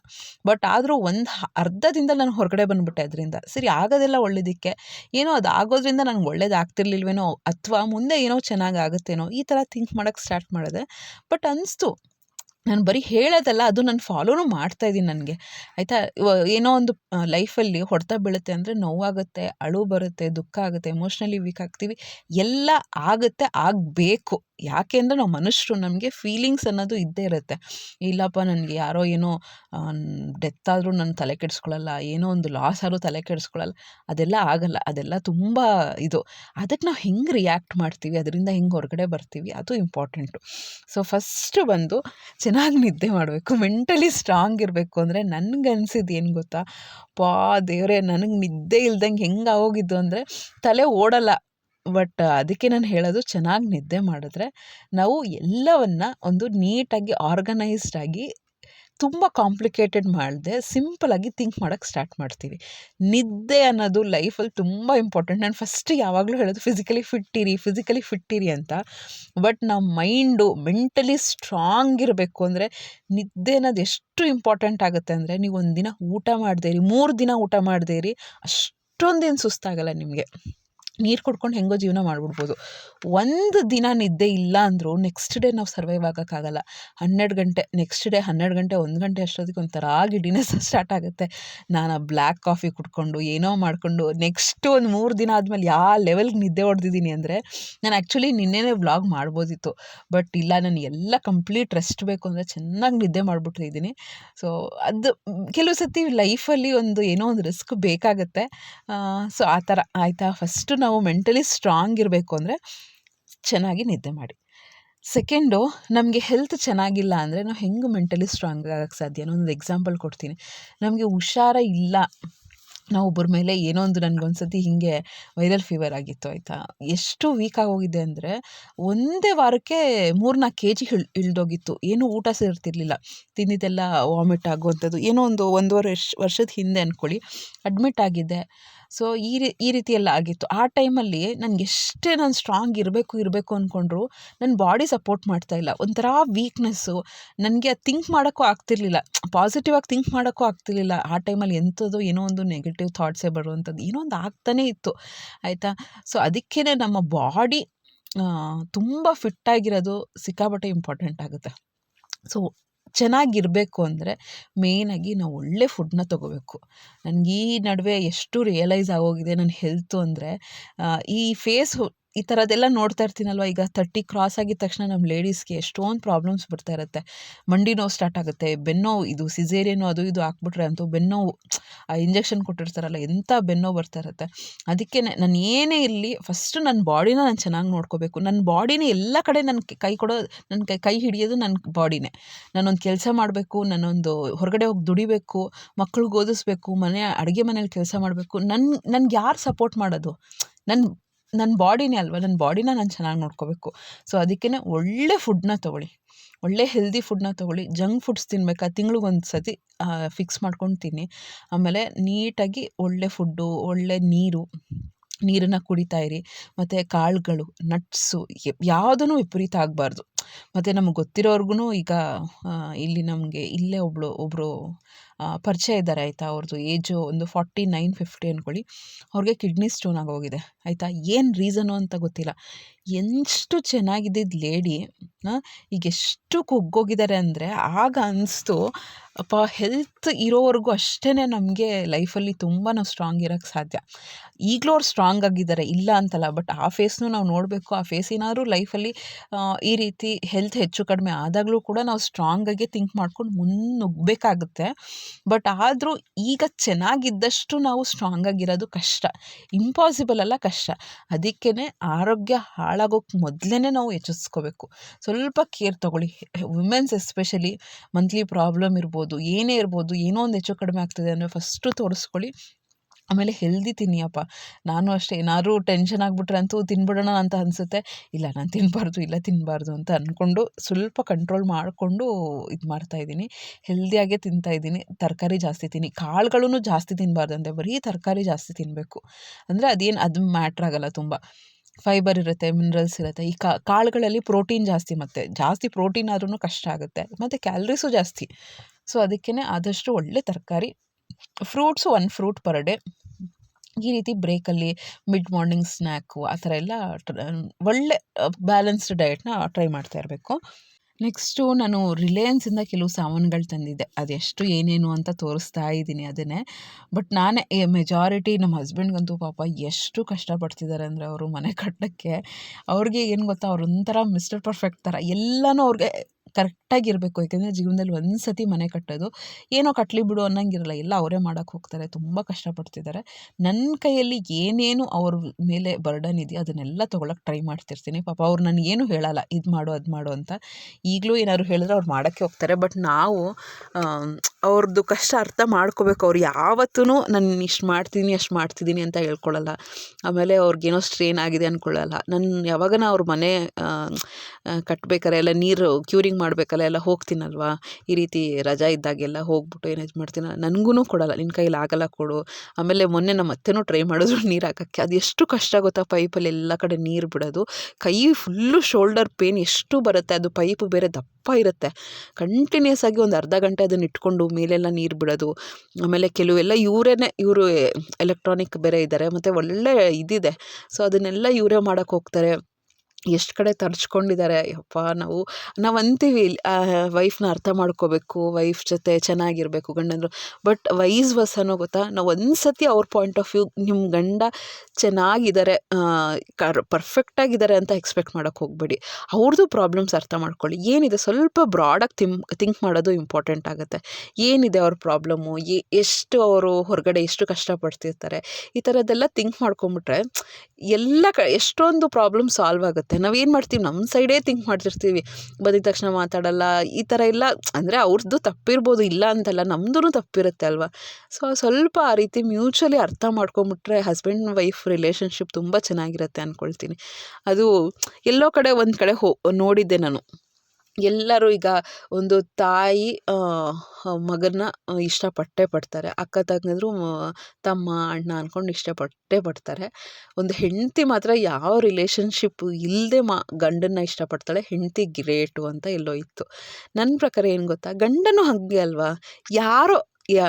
ಬಟ್ ಆದರೂ ಒಂದು ಅರ್ಧದಿಂದ ನಾನು ಹೊರಗಡೆ ಬಂದುಬಿಟ್ಟೆ ಅದರಿಂದ. ಸರಿ, ಆಗೋದೆಲ್ಲ ಒಳ್ಳೇದಕ್ಕೆ. ಏನೋ ಅದು ಆಗೋದ್ರಿಂದ ನನಗೆ ಒಳ್ಳೇದಾಗ್ತಿರ್ಲಿಲ್ವೇನೋ ಅಥವಾ ಮುಂದೆ ಏನೋ ಚೆನ್ನಾಗಿ ಆಗುತ್ತೇನೋ ಈ ಥರ ಥಿಂಕ್ ಮಾಡೋಕ್ಕೆ ಸ್ಟಾರ್ಟ್ ಮಾಡಿದೆ. ಬಟ್ ಅನಿಸ್ತು. ನಾನು ಬರೀ ಹೇಳೋದಲ್ಲ, ಅದು ನಾನು ಫಾಲೋನು ಮಾಡ್ತಾಯಿದ್ದೀನಿ ನನಗೆ. ಆಯಿತಾ? ಏನೋ ಒಂದು ಲೈಫಲ್ಲಿ ಹೊಡೆತ ಬೀಳುತ್ತೆ ಅಂದರೆ ನೋವಾಗುತ್ತೆ, ಅಳು ಬರುತ್ತೆ, ದುಃಖ ಆಗುತ್ತೆ ಎಮೋಷ್ನಲಿ ವೀಕ್ ಆಗ್ತೀವಿ, ಎಲ್ಲ ಆಗುತ್ತೆ, ಆಗಬೇಕು. ಯಾಕೆ ಅಂದರೆ ನಾವು ಮನುಷ್ಯರು, ನಮಗೆ ಫೀಲಿಂಗ್ಸ್ ಅನ್ನೋದು ಇದ್ದೇ ಇರುತ್ತೆ. ಇಲ್ಲಪ್ಪ, ನನಗೆ ಯಾರೋ ಏನೋ ಡೆತ್ ಆದರೂ ನಾನು ತಲೆ ಕೆಡಿಸ್ಕೊಳ್ಳಲ್ಲ ಏನೋ ಒಂದು ಲಾಸ್ ಆದರೂ ತಲೆ ಕೆಡಿಸ್ಕೊಳ್ಳಲ್ಲ ಅದೆಲ್ಲ ಆಗಲ್ಲ. ಅದೆಲ್ಲ ತುಂಬ ಇದು. ಅದಕ್ಕೆ ನಾವು ಹೆಂಗೆ ರಿಯಾಕ್ಟ್ ಮಾಡ್ತೀವಿ? ಅದರಿಂದ ಹೆಂಗೆ ಹೊರಗಡೆ ಬರ್ತೀವಿ? ಅದು ಇಂಪಾರ್ಟೆಂಟು ಸೊ ಫಸ್ಟ್ ಬಂದು ಚೆನ್ನಾಗಿ ನಿದ್ದೆ ಮಾಡಬೇಕು ಮೆಂಟಲಿ ಸ್ಟ್ರಾಂಗ್ ಇರಬೇಕು ಅಂದರೆ ನನಗೆ ಅನ್ಸಿದ್ದು ಏನು ಗೊತ್ತಾ? ಪಾ ದೇವರೇ, ನನಗೆ ನಿದ್ದೆ ಇಲ್ದಂಗೆ ಹೆಂಗೆ ಆಗೋಗಿದ್ದು ಅಂದರೆ ತಲೆ ಓಡಲ್ಲ. ಬಟ್ ಅದಕ್ಕೆ ನಾನು ಹೇಳೋದು ಚೆನ್ನಾಗಿ ನಿದ್ದೆ ಮಾಡಿದ್ರೆ ನಾವು ಎಲ್ಲವನ್ನ ಒಂದು ನೀಟಾಗಿ ಆರ್ಗನೈಸ್ಡ್ ಆಗಿ ತುಂಬ ಕಾಂಪ್ಲಿಕೇಟೆಡ್ ಮಾಡದೆ ಸಿಂಪಲಾಗಿ ಥಿಂಕ್ ಮಾಡೋಕ್ಕೆ ಸ್ಟಾರ್ಟ್ ಮಾಡ್ತೀವಿ. ನಿದ್ದೆ ಅನ್ನೋದು ಲೈಫಲ್ಲಿ ತುಂಬ ಇಂಪಾರ್ಟೆಂಟ್. ನಾನು ಫಸ್ಟ್ ಯಾವಾಗಲೂ ಹೇಳೋದು ಫಿಸಿಕಲಿ ಫಿಟ್ ಇರಿ, ಫಿಸಿಕಲಿ ಫಿಟ್ ಇರಿ ಅಂತ. ಬಟ್ ನಮ್ಮ ಮೈಂಡು ಮೆಂಟಲಿ ಸ್ಟ್ರಾಂಗ್ ಇರಬೇಕು ಅಂದರೆ ನಿದ್ದೆ ಅನ್ನೋದು ಎಷ್ಟು ಇಂಪಾರ್ಟೆಂಟ್ ಆಗುತ್ತೆ ಅಂದರೆ ನೀವು ಒಂದು ದಿನ ಊಟ ಮಾಡದೇ ಇರಿ, ಮೂರು ದಿನ ಊಟ ಮಾಡದೇ ಇರಿ, ಅಷ್ಟೊಂದೇನು ಸುಸ್ತಾಗಲ್ಲ ನಿಮಗೆ. ನೀರು ಕುಡ್ಕೊಂಡು ಹೆಂಗೋ ಜೀವನ ಮಾಡಿಬಿಡ್ಬೋದು. ಒಂದು ದಿನ ನಿದ್ದೆ ಇಲ್ಲ ಅಂದರೂ ನೆಕ್ಸ್ಟ್ ಡೇ ನಾವು ಸರ್ವೈವ್ ಆಗೋಕ್ಕಾಗಲ್ಲ ಹನ್ನೆರಡು ಗಂಟೆ ನೆಕ್ಸ್ಟ್ ಡೇ ಹನ್ನೆರಡು ಗಂಟೆ, ಒಂದು ಗಂಟೆ ಅಷ್ಟೊತ್ತಿಗೆ ಒಂಥರ ಗಿಡಿನೆಸ್ ಸ್ಟಾರ್ಟ್ ಆಗುತ್ತೆ. ನಾನು ಆ ಬ್ಲ್ಯಾಕ್ ಕಾಫಿ ಕುಡ್ಕೊಂಡು, ಏನೋ ಮಾಡಿಕೊಂಡು ನೆಕ್ಸ್ಟ್ ಒಂದು ಮೂರು ದಿನ ಆದಮೇಲೆ ಯಾವ ಲೆವೆಲ್ಗೆ ನಿದ್ದೆ ಹೊಡೆದಿದ್ದೀನಿ ಅಂದರೆ, ನಾನು ಆ್ಯಕ್ಚುಲಿ ನಿನ್ನೆನೇ ವ್ಲಾಗ್ ಮಾಡ್ಬೋದಿತ್ತು. ಬಟ್ ಇಲ್ಲ, ನಾನು ಎಲ್ಲ ಕಂಪ್ಲೀಟ್ ರೆಸ್ಟ್ ಬೇಕು ಅಂದರೆ ಚೆನ್ನಾಗಿ ನಿದ್ದೆ ಮಾಡಿಬಿಟ್ಟಿದ್ದೀನಿ ಸೊ ಅದು ಕೆಲವು ಸತಿ ಲೈಫಲ್ಲಿ ಒಂದು ಏನೋ ಒಂದು ರಿಸ್ಕ್ ಬೇಕಾಗುತ್ತೆ. ಸೊ ಆ ಥರ ಆಯಿತಾ? ಫಸ್ಟು ನಾವು ಮೆಂಟಲಿ ಸ್ಟ್ರಾಂಗ್ ಇರಬೇಕು ಅಂದರೆ ಚೆನ್ನಾಗಿ ನಿದ್ದೆ ಮಾಡಿ. ಸೆಕೆಂಡು ನಮಗೆ ಹೆಲ್ತ್ ಚೆನ್ನಾಗಿಲ್ಲ ಅಂದರೆ ನಾವು ಹೆಂಗೆ ಮೆಂಟಲಿ ಸ್ಟ್ರಾಂಗ್ ಆಗೋಕ್ಕೆ ಸಾಧ್ಯ? ಒಂದು ಎಕ್ಸಾಂಪಲ್ ಕೊಡ್ತೀನಿ. ನಮಗೆ ಹುಷಾರ ಇಲ್ಲ. ನಾವು ಒಬ್ಬರ ಮೇಲೆ ಏನೋ ಒಂದು ನನಗೊಂದ್ಸತಿ ಹೀಗೆ ವೈರಲ್ ಫೀವರ್ ಆಗಿತ್ತು ಆಯಿತಾ? ಎಷ್ಟು ವೀಕ್ ಆಗೋಗಿದೆ ಅಂದರೆ ಒಂದೇ ವಾರಕ್ಕೆ ಮೂರ್ನಾಲ್ಕು ಕೆ ಜಿ ಇಳ್ ಇಳ್ದೋಗಿತ್ತು. ಏನೂ ಊಟ ಸೇರ್ತಿರ್ಲಿಲ್ಲ. ತಿಂದಿದ್ದೆಲ್ಲ ವಾಮಿಟ್ ಆಗುವಂಥದ್ದು. ಏನೋ ಒಂದು ಒಂದೂವರೆ ವರ್ಷ, ವರ್ಷದ ಹಿಂದೆ ಅಂದ್ಕೊಳ್ಳಿ ಅಡ್ಮಿಟ್ ಆಗಿದ್ದೆ. ಸೊ, ಈ ರೀ, ಈ ರೀತಿ ಎಲ್ಲ ಆಗಿತ್ತು. ಆ ಟೈಮಲ್ಲಿ ನನಗೆ ಎಷ್ಟೇ ನಾನು ಸ್ಟ್ರಾಂಗ್ ಇರಬೇಕು ಇರಬೇಕು ಅಂದ್ಕೊಂಡ್ರು ನನ್ನ ಬಾಡಿ ಸಪೋರ್ಟ್ ಮಾಡ್ತಾ ಇಲ್ಲ. ಒಂಥರ ವೀಕ್ನೆಸ್ಸು ನನಗೆ ಅದು ಥಿಂಕ್ ಮಾಡೋಕ್ಕೂ ಆಗ್ತಿರ್ಲಿಲ್ಲ. ಪಾಸಿಟಿವ್ ಆಗಿ ಥಿಂಕ್ ಮಾಡೋಕ್ಕೂ ಆಗ್ತಿರ್ಲಿಲ್ಲ. ಆ ಟೈಮಲ್ಲಿ ಎಂಥದ್ದು ಏನೋ ಒಂದು ನೆಗೆಟಿವ್ ಥಾಟ್ಸೇ ಬರುವಂಥದ್ದು ಏನೋ ಒಂದು ಆಗ್ತಾನೇ ಇತ್ತು. ಆಯಿತಾ? ಸೊ ಅದಕ್ಕೇ ನಮ್ಮ ಬಾಡಿ ತುಂಬ ಫಿಟ್ಟಾಗಿರೋದು ಸಿಕ್ಕಾಪಟ್ಟೆ ಇಂಪಾರ್ಟೆಂಟ್ ಆಗುತ್ತೆ. ಸೊ ಚೆನ್ನಾಗಿರಬೇಕು ಅಂದರೆ ಮೇಯ್ನಾಗಿ ನಾವು ಒಳ್ಳೆ ಫುಡ್ನ ತೊಗೋಬೇಕು. ನನಗೆ ಈ ನಡುವೆ ಎಷ್ಟು ರಿಯಲೈಸ್ ಆಗೋಗಿದೆ ನನ್ನ ಹೆಲ್ತು ಅಂದರೆ ಈ ಫೇಸು ಈ ಥರದ್ದೆಲ್ಲ ನೋಡ್ತಾ ಇರ್ತೀನಲ್ವ? ಈಗ ತರ್ಟಿ ಕ್ರಾಸ್ ಆಗಿದ ತಕ್ಷಣ ನಮ್ಮ ಲೇಡೀಸ್ಗೆ ಎಷ್ಟೊಂದು ಪ್ರಾಬ್ಲಮ್ಸ್ ಬರ್ತಾ ಇರುತ್ತೆ. ಮಂಡಿ ನೋವು ಸ್ಟಾರ್ಟ್ ಆಗುತ್ತೆ ಬೆನ್ನೋವು ಇದು ಸಿಜೇರಿಯನ್ ಅದು ಇದು ಹಾಕ್ಬಿಟ್ರೆ ಅಂತೂ ಬೆನ್ನೋವು ಆ ಇಂಜೆಕ್ಷನ್ ಕೊಟ್ಟಿರ್ತಾರಲ್ಲ ಎಂಥ ಬೆನ್ನೋವು ಬರ್ತಾ ಇರುತ್ತೆ. ಅದಕ್ಕೆ ನಾನು ಏನೇ ಇರಲಿ ಫಸ್ಟು ನನ್ನ ಬಾಡಿನ ನಾನು ಚೆನ್ನಾಗಿ ನೋಡ್ಕೋಬೇಕು. ನನ್ನ ಬಾಡಿನ ಎಲ್ಲ ಕಡೆ ನನ್ನ ಕೈ ಕೊಡೋ ನನ್ನ ಕೈ ಕೈ ಹಿಡಿಯೋದು ನನ್ನ ಬಾಡಿನೇ ನಾನೊಂದು ಕೆಲಸ ಮಾಡಬೇಕು, ನಾನೊಂದು ಹೊರಗಡೆ ಹೋಗಿ ದುಡಿಬೇಕು, ಮಕ್ಳಿಗೆ ಓದಿಸ್ಬೇಕು, ಮನೆ, ಅಡುಗೆ ಮನೇಲಿ ಕೆಲಸ ಮಾಡಬೇಕು. ನನ್ನ ನನ್ಗೆ ಯಾರು ಸಪೋರ್ಟ್ ಮಾಡೋದು? ನನ್ನ ನನ್ನ ಬಾಡಿನೇ ಅಲ್ವಾ? ನನ್ನ ಬಾಡಿನ ನಾನು ಚೆನ್ನಾಗಿ ನೋಡ್ಕೋಬೇಕು. ಸೊ ಅದಕ್ಕೇ ಒಳ್ಳೆ ಫುಡ್ನ ತೊಗೊಳ್ಳಿ. ಒಳ್ಳೆ ಹೆಲ್ದಿ ಫುಡ್ನ ತೊಗೊಳ್ಳಿ. Junk foods ತಿನ್ಬೇಕಾ? ತಿಂಗ್ಳಿಗೊಂದು ಸತಿ ಫಿಕ್ಸ್ ಮಾಡ್ಕೊಂಡು ತಿನ್ನಿ ಆಮೇಲೆ ನೀಟಾಗಿ ಒಳ್ಳೆ ಫುಡ್ಡು ಒಳ್ಳೆ ನೀರು, ನೀರನ್ನು ಕುಡಿತಾ ಇರಿ. ಮತ್ತು ಕಾಳುಗಳು ನಟ್ಸು ಯಾವುದೂ ವಿಪರೀತ ಆಗಬಾರ್ದು. ಮತ್ತು ನಮ್ಗೆ ಗೊತ್ತಿರೋರ್ಗು ಈಗ ಇಲ್ಲಿ ನಮಗೆ ಇಲ್ಲೇ ಒಬ್ಬಳು ಒಬ್ಬರು ಪರಿಚಯ ಇದ್ದಾರೆ ಆಯಿತಾ ಅವ್ರದ್ದು ಏಜು ಒಂದು ಫಾರ್ಟಿ ನೈನ್ ಫಿಫ್ಟಿ ಅಂದ್ಕೊಳ್ಳಿ ಅವ್ರಿಗೆ ಕಿಡ್ನಿ ಸ್ಟೋನ್ ಆಗೋಗಿದೆ, ಆಯಿತಾ? ಏನು ರೀಸನು ಅಂತ ಗೊತ್ತಿಲ್ಲ. ಎಷ್ಟು ಚೆನ್ನಾಗಿದ್ದಿದ್ದು ಲೇಡಿ ಈಗ ಎಷ್ಟು ಕುಗ್ಗೋಗಿದ್ದಾರೆ ಅಂದರೆ ಆಗ ಅನ್ನಿಸ್ತು ಅಪ್ಪ ಹೆಲ್ತ್ ಇರೋವರೆಗೂ ಅಷ್ಟೇ ನಮಗೆ ಲೈಫಲ್ಲಿ ತುಂಬ ನಾವು ಸ್ಟ್ರಾಂಗ್ ಇರೋಕ್ಕೆ ಸಾಧ್ಯ. ಈಗಲೂ ಅವ್ರು ಸ್ಟ್ರಾಂಗ್ ಆಗಿದ್ದಾರೆ ಇಲ್ಲ ಅಂತಲ್ಲ ಬಟ್ ಆ ಫೇಸ್ನೂ ನಾವು ನೋಡಬೇಕು, ಆ ಫೇಸ್ ಏನಾದ್ರು ಲೈಫಲ್ಲಿ ಈ ರೀತಿ ಹೆಲ್ತ್ ಹೆಚ್ಚು ಕಡಿಮೆ ಆದಾಗಲೂ ಕೂಡ ನಾವು ಸ್ಟ್ರಾಂಗಾಗೆ ಥಿಂಕ್ ಮಾಡ್ಕೊಂಡು ಮುನ್ನುಗ್ಬೇಕಾಗುತ್ತೆ. ಬಟ್ ಆದರೂ ಈಗ ಚೆನ್ನಾಗಿದ್ದಷ್ಟು ನಾವು ಸ್ಟ್ರಾಂಗಾಗಿರೋದು ಕಷ್ಟ. ಇಂಪಾಸಿಬಲ್ ಅಲ್ಲ ಕಷ್ಟ. ಅದಕ್ಕೇ ಆರೋಗ್ಯ ಹಾಳಾಗೋಕ್ಕೆ ಮೊದಲೇ ನಾವು ಎಚ್ಚರಿಸ್ಕೋಬೇಕು ಸ್ವಲ್ಪ ಕೇರ್ ತೊಗೊಳ್ಳಿ. ವುಮೆನ್ಸ್ ಎಸ್ಪೆಷಲಿ ಮಂತ್ಲಿ ಪ್ರಾಬ್ಲಮ್ ಇರ್ಬೋದು, ಏನೇ ಇರ್ಬೋದು, ಏನೋ ಒಂದು ಹೆಚ್ಚು ಕಡಿಮೆ ಆಗ್ತದೆ ಅಂದರೆ ಫಸ್ಟು ತೋರಿಸ್ಕೊಳ್ಳಿ. ಆಮೇಲೆ ಹೆಲ್ದಿ ತಿನ್ನಿಯಪ್ಪ. ನಾನು ಅಷ್ಟೇ, ಏನಾದ್ರು ಟೆನ್ಷನ್ ಆಗಿಬಿಟ್ರೆ ಅಂತೂ ತಿನ್ಬಿಡೋಣ ಅಂತ ಅನಿಸುತ್ತೆ. ಇಲ್ಲ, ನಾನು ತಿನ್ನಬಾರ್ದು ಇಲ್ಲ ತಿನ್ನಬಾರ್ದು ಅಂತ ಅಂದ್ಕೊಂಡು ಸ್ವಲ್ಪ ಕಂಟ್ರೋಲ್ ಮಾಡಿಕೊಂಡು ಇದು ಮಾಡ್ತಾಯಿದ್ದೀನಿ ತಿಂತಾ ತಿಂತಾಯಿದ್ದೀನಿ ತರಕಾರಿ ಜಾಸ್ತಿ ತಿನ್ನಿ. ಕಾಳುಗಳೂ ಜಾಸ್ತಿ ತಿನ್ನಬಾರ್ದಂತೆ ಬರೀ ತರಕಾರಿ ಜಾಸ್ತಿ ತಿನ್ನಬೇಕು ಅಂದರೆ ಅದೇನು, ಅದು ಮ್ಯಾಟ್ರ್ ಆಗೋಲ್ಲ ತುಂಬ. ಫೈಬರ್ ಇರುತ್ತೆ ಮಿನರಲ್ಸ್ ಇರುತ್ತೆ. ಈ ಕಾಳುಗಳಲ್ಲಿ ಪ್ರೋಟೀನ್ ಜಾಸ್ತಿ ಮತ್ತು. ಜಾಸ್ತಿ ಪ್ರೋಟೀನ್ ಆದ್ರೂ ಕಷ್ಟ ಆಗುತ್ತೆ. ಮತ್ತು ಕ್ಯಾಲ್ರೀಸು ಜಾಸ್ತಿ. ಸೊ ಅದಕ್ಕೇ ಆದಷ್ಟು ಒಳ್ಳೆ ತರಕಾರಿ. Fruits one fruit per day ಈ ರೀತಿ ಬ್ರೇಕಲ್ಲಿ ಮಿಡ್ ಮಾರ್ನಿಂಗ್ ಸ್ನ್ಯಾಕು ಆ ಥರ ಎಲ್ಲ ಒಳ್ಳೆ ಬ್ಯಾಲೆನ್ಸ್ಡ್ ಡಯಟ್ನ ಟ್ರೈ ಮಾಡ್ತಾ ಇರಬೇಕು. ನೆಕ್ಸ್ಟು ನಾನು ರಿಲಯನ್ಸಿಂದ ಕೆಲವು ಸಾಮಾನುಗಳು ತಂದಿದ್ದೆ. ಅದೆಷ್ಟು ಏನೇನು ಅಂತ ತೋರಿಸ್ತಾ ಇದ್ದೀನಿ ಅದನ್ನೇ. ಬಟ್ ನಾನೇ ಮೆಜಾರಿಟಿ ನಮ್ಮ ಹಸ್ಬೆಂಡ್ಗಂತೂ ಪಾಪ ಎಷ್ಟು ಕಷ್ಟಪಡ್ತಿದ್ದಾರೆ ಅಂದರೆ ಅವರು ಮನೆ ಕಟ್ಟೋಕ್ಕೆ ಅವ್ರಿಗೆ ಏನು ಗೊತ್ತಾ ಅವ್ರೊಂಥರ ಮಿಸ್ಟರ್ ಪರ್ಫೆಕ್ಟ್ ಥರ ಎಲ್ಲನೂ ಅವ್ರಿಗೆ ಕರೆಕ್ಟಾಗಿರಬೇಕು ಯಾಕೆಂದರೆ ಜೀವನದಲ್ಲಿ ಒಂದು ಸತಿ ಮನೆ ಕಟ್ಟೋದು, ಏನೋ ಕಟ್ಟಲಿ ಬಿಡು ಅನ್ನಂಗಿರಲ್ಲ. ಎಲ್ಲ ಅವರೇ ಮಾಡೋಕ್ಕೆ ಹೋಗ್ತಾರೆ. ತುಂಬ ಕಷ್ಟಪಡ್ತಿದ್ದಾರೆ. ನನ್ನ ಕೈಯಲ್ಲಿ ಏನೇನು ಅವ್ರ ಮೇಲೆ ಬರ್ಡನ್ ಇದೆಯೋ ಅದನ್ನೆಲ್ಲ ತೊಗೊಳಕ್ಕೆ ಟ್ರೈ ಮಾಡ್ತಿರ್ತೀನಿ. ಪಾಪ ಅವ್ರು ನನಗೇನು ಹೇಳಲ್ಲ. ಇದು ಮಾಡು, ಅದು ಮಾಡು ಅಂತ. ಈಗಲೂ ಏನಾದ್ರು ಹೇಳಿದ್ರೆ ಅವ್ರು ಮಾಡೋಕ್ಕೆ ಹೋಗ್ತಾರೆ. ಬಟ್ ನಾವು ಅವ್ರದ್ದು ಕಷ್ಟ ಅರ್ಥ ಮಾಡ್ಕೋಬೇಕು. ಅವ್ರು ಯಾವತ್ತೂ ನಾನು ಇಷ್ಟು ಮಾಡ್ತೀನಿ, ಅಷ್ಟು ಮಾಡ್ತಿದ್ದೀನಿ ಅಂತ ಹೇಳ್ಕೊಳ್ಳಲ್ಲ ಆಮೇಲೆ ಅವ್ರಿಗೇನೋ ಸ್ಟ್ರೇನ್ ಆಗಿದೆ ಅಂದ್ಕೊಳ್ಳಲ್ಲ ನಾನು ಯಾವಾಗ ಅವ್ರ ಮನೆ ಕಟ್ಬೇಕಾರೆ ಎಲ್ಲ ನೀರು ಕ್ಯೂರಿಂಗ್ ಮಾಡಬೇಕಲ್ಲ, ಎಲ್ಲ ಹೋಗ್ತೀನಲ್ವಾ? ಈ ರೀತಿ ರಜಾ ಇದ್ದಾಗೆಲ್ಲ ಹೋಗ್ಬಿಟ್ಟು ಏನು ಇದು ಮಾಡ್ತೀನಿ? ನನಗೂ ಕೊಡಲ್ಲ ನಿನ್ನ ಕೈಯಲ್ಲಿ ಆಗಲ್ಲ ಕೊಡು. ಆಮೇಲೆ ಮೊನ್ನೆ ನಮ್ಮ ಅತ್ತೆನೂ ಟ್ರೈ ಮಾಡಿದ್ರು ನೀರು ಹಾಕೋಕ್ಕೆ. ಅದು ಎಷ್ಟು ಕಷ್ಟ ಗೊತ್ತಾ? ಪೈಪಲ್ಲಿ ಎಲ್ಲ ಕಡೆ ನೀರು ಬಿಡೋದು. ಕೈ ಫುಲ್ಲು ಶೋಲ್ಡರ್ ಪೇನ್ ಎಷ್ಟು ಬರುತ್ತೆ? ಅದು ಪೈಪ್ ಬೇರೆ ದಪ್ಪ ಇರುತ್ತೆ. ಕಂಟಿನ್ಯೂಸ್ ಆಗಿ ಒಂದು ಅರ್ಧ ಗಂಟೆ ಅದನ್ನ ಇಟ್ಕೊಂಡು ಮೇಲೆಲ್ಲ ನೀರು ಬಿಡೋದು. ಆಮೇಲೆ ಕೆಲವೆಲ್ಲ ಇವರೇ ಇವರು ಎಲೆಕ್ಟ್ರಾನಿಕ್ ಬೇರೆ ಇದ್ದಾರೆ ಮತ್ತು ಒಳ್ಳೆ ಇದಿದೆ. ಸೊ ಅದನ್ನೆಲ್ಲ ಇವರೇ ಮಾಡೋಕ್ಕೆ ಹೋಗ್ತಾರೆ. ಎಷ್ಟು ಕಡೆ ತರ್ಚ್ಕೊಂಡಿದ್ದಾರೆ ಅಯ್ಯಪ್ಪ, ನಾವು ನಾವು ಅಂತೀವಿ ವೈಫ್ನ ಅರ್ಥ ಮಾಡ್ಕೋಬೇಕು ವೈಫ್ ಜೊತೆ ಚೆನ್ನಾಗಿರಬೇಕು ಗಂಡಂದ್ರು ಬಟ್ ವೈಸ್ ಅನ್ನೋ ಗೊತ್ತಾ, ನಾವು ಒಂದು ಸತಿ ಅವ್ರ ಪಾಯಿಂಟ್ ಆಫ್ ವ್ಯೂ ನಿಮ್ಮ ಗಂಡ ಚೆನ್ನಾಗಿದ್ದಾರೆ ಕರ್ ಪರ್ಫೆಕ್ಟಾಗಿದ್ದಾರೆ ಅಂತ ಎಕ್ಸ್ಪೆಕ್ಟ್ ಮಾಡೋಕ್ಕೆ ಹೋಗಬೇಡಿ. ಅವ್ರದ್ದು ಪ್ರಾಬ್ಲಮ್ಸ್ ಅರ್ಥ ಮಾಡ್ಕೊಳ್ಳಿ. ಏನಿದೆ, ಸ್ವಲ್ಪ ಬ್ರಾಡಾಗಿ ತಿಮ್ ಥಿಂಕ್ ಮಾಡೋದು ಇಂಪಾರ್ಟೆಂಟ್ ಆಗುತ್ತೆ. ಏನಿದೆ ಅವ್ರ ಪ್ರಾಬ್ಲಮ್ಮು ಎಷ್ಟು ಅವರು ಹೊರಗಡೆ ಎಷ್ಟು ಕಷ್ಟಪಡ್ತಿರ್ತಾರೆ? ಈ ಥರದ್ದೆಲ್ಲ ಥಿಂಕ್ ಮಾಡ್ಕೊಂಬಿಟ್ರೆ, ಎಲ್ಲ ಕ, ಎಷ್ಟೊಂದು ಪ್ರಾಬ್ಲಮ್ ಸಾಲ್ವ್ ಆಗುತ್ತೆ. ನಾವೇನು ಮಾಡ್ತೀವಿ? ನಮ್ಮ ಸೈಡೇ ಥಿಂಕ್ ಮಾಡ್ತಿರ್ತೀವಿ. ಬಂದಿದ ತಕ್ಷಣ ಮಾತಾಡಲ್ಲ, ಈ ಥರ ಎಲ್ಲ ಅಂದರೆ ಅವ್ರದ್ದು ತಪ್ಪಿರ್ಬೋದು, ಇಲ್ಲ ಅಂತಲ್ಲ ನಮ್ಮದೂ ತಪ್ಪಿರುತ್ತೆ ಅಲ್ವಾ? ಸೊ ಸ್ವಲ್ಪ ಆ ರೀತಿ ಮ್ಯೂಚುವಲಿ ಅರ್ಥ ಮಾಡ್ಕೊಂಬಿಟ್ರೆ ಹಸ್ಬೆಂಡ್ ವೈಫ್ ರಿಲೇಷನ್ಶಿಪ್ ತುಂಬ ಚೆನ್ನಾಗಿರುತ್ತೆ ಅಂದ್ಕೊಳ್ತೀನಿ ಅದು ಎಲ್ಲೋ ಕಡೆ ಒಂದು ಕಡೆ ಹೋ, ನೋಡಿದ್ದೆ ನಾನು. ಎಲ್ಲರೂ ಈಗ ಒಂದು ತಾಯಿ ಮಗನ ಇಷ್ಟಪಟ್ಟೇ ಪಡ್ತಾರೆ. ಅಕ್ಕ, ತಂಗಿದ್ರು ತಮ್ಮ, ಅಣ್ಣ ಅಂದ್ಕೊಂಡು ಇಷ್ಟಪಟ್ಟೇ ಪಡ್ತಾರೆ. ಒಂದು ಹೆಂಡತಿ ಮಾತ್ರ ಯಾವ ರಿಲೇಷನ್ಶಿಪ್ಪು ಇಲ್ಲದೆ ಮಾ, ಗಂಡನ್ನ ಇಷ್ಟಪಡ್ತಾಳೆ, ಹೆಂಡತಿ ಗ್ರೇಟು ಅಂತ ಎಲ್ಲೋ ಇತ್ತು. ನನ್ನ ಪ್ರಕಾರ ಏನು ಗೊತ್ತಾ? ಗಂಡನೂ ಹಾಗೆ ಅಲ್ವಾ? ಯಾರೋ, ಯಾ,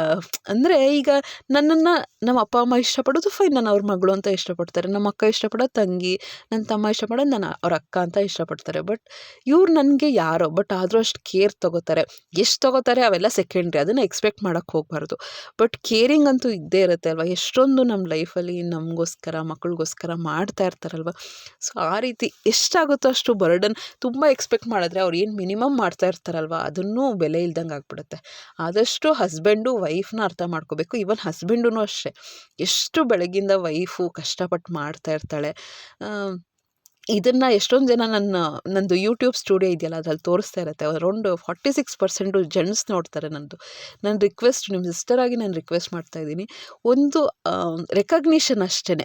ಅಂದರೆ ಈಗ ನನ್ನನ್ನು ನಮ್ಮ ಅಪ್ಪ, ಅಮ್ಮ ಇಷ್ಟಪಡೋದು ಫೈನ್ ನಾನು ಅವ್ರ ಮಗಳು ಅಂತ ಇಷ್ಟಪಡ್ತಾರೆ. ನಮ್ಮ ಅಕ್ಕ ಇಷ್ಟಪಡೋದು ತಂಗಿ, ನನ್ನ ತಮ್ಮ ಇಷ್ಟಪಡೋದು ನಾನು ಅವ್ರ ಅಕ್ಕ ಅಂತ ಇಷ್ಟಪಡ್ತಾರೆ. ಬಟ್ ಇವ್ರು ನನಗೆ ಯಾರೋ ಬಟ್ ಆದರೂ ಅಷ್ಟು ಕೇರ್ ತೊಗೋತಾರೆ. ಎಷ್ಟು ತೊಗೋತಾರೆ ಅವೆಲ್ಲ ಸೆಕೆಂಡ್ರಿ ಅದನ್ನು ಎಕ್ಸ್ಪೆಕ್ಟ್ ಮಾಡೋಕ್ಕೆ ಹೋಗಬಾರ್ದು. ಬಟ್ ಕೇರಿಂಗ್ ಅಂತೂ ಇದ್ದೇ ಇರುತ್ತೆ ಅಲ್ವಾ? ಎಷ್ಟೊಂದು ನಮ್ಮ ಲೈಫಲ್ಲಿ ನಮಗೋಸ್ಕರ, ಮಕ್ಕಳಿಗೋಸ್ಕರ ಮಾಡ್ತಾ ಇರ್ತಾರಲ್ವ? ಸೊ ಆ ರೀತಿ ಎಷ್ಟಾಗುತ್ತೋ ಅಷ್ಟು ಬರ್ಡನ್ ತುಂಬ ಎಕ್ಸ್ಪೆಕ್ಟ್ ಮಾಡಿದ್ರೆ ಅವ್ರು ಏನು ಮಿನಿಮಮ್ ಮಾಡ್ತಾ ಇರ್ತಾರಲ್ವ? ಅದನ್ನೂ ಬೆಲೆ ಇಲ್ದಂಗೆ ಆಗ್ಬಿಡುತ್ತೆ. ಆದಷ್ಟು ಹಸ್ಬೆಂಡು ವೈಫ್ನ ಅರ್ಥ ಮಾಡ್ಕೋಬೇಕು. ಈವನ್ ಹಸ್ಬೆಂಡೂ ಅಷ್ಟೇ. ಎಷ್ಟು ಬೆಳಗಿಂದ ವೈಫು ಕಷ್ಟಪಟ್ಟು ಮಾಡ್ತಾ ಇರ್ತಾಳೆ. ಇದನ್ನು ಎಷ್ಟೊಂದು ಜನ ನನ್ನ, ನಂದು ಯೂಟ್ಯೂಬ್ ಸ್ಟುಡಿಯೋ ಇದೆಯಲ್ಲ, ಅದ್ರಲ್ಲಿ ತೋರಿಸ್ತಾ ಇರುತ್ತೆ. Around forty six percent gents ನೋಡ್ತಾರೆ ನನ್ನದು ನನ್ನ ರಿಕ್ವೆಸ್ಟ್ ನಿಮ್ಮ ಸಿಸ್ಟರಾಗಿ ನಾನು ರಿಕ್ವೆಸ್ಟ್ ಮಾಡ್ತಾ ಇದ್ದೀನಿ. ಒಂದು ರೆಕಗ್ನಿಷನ್ ಅಷ್ಟೇ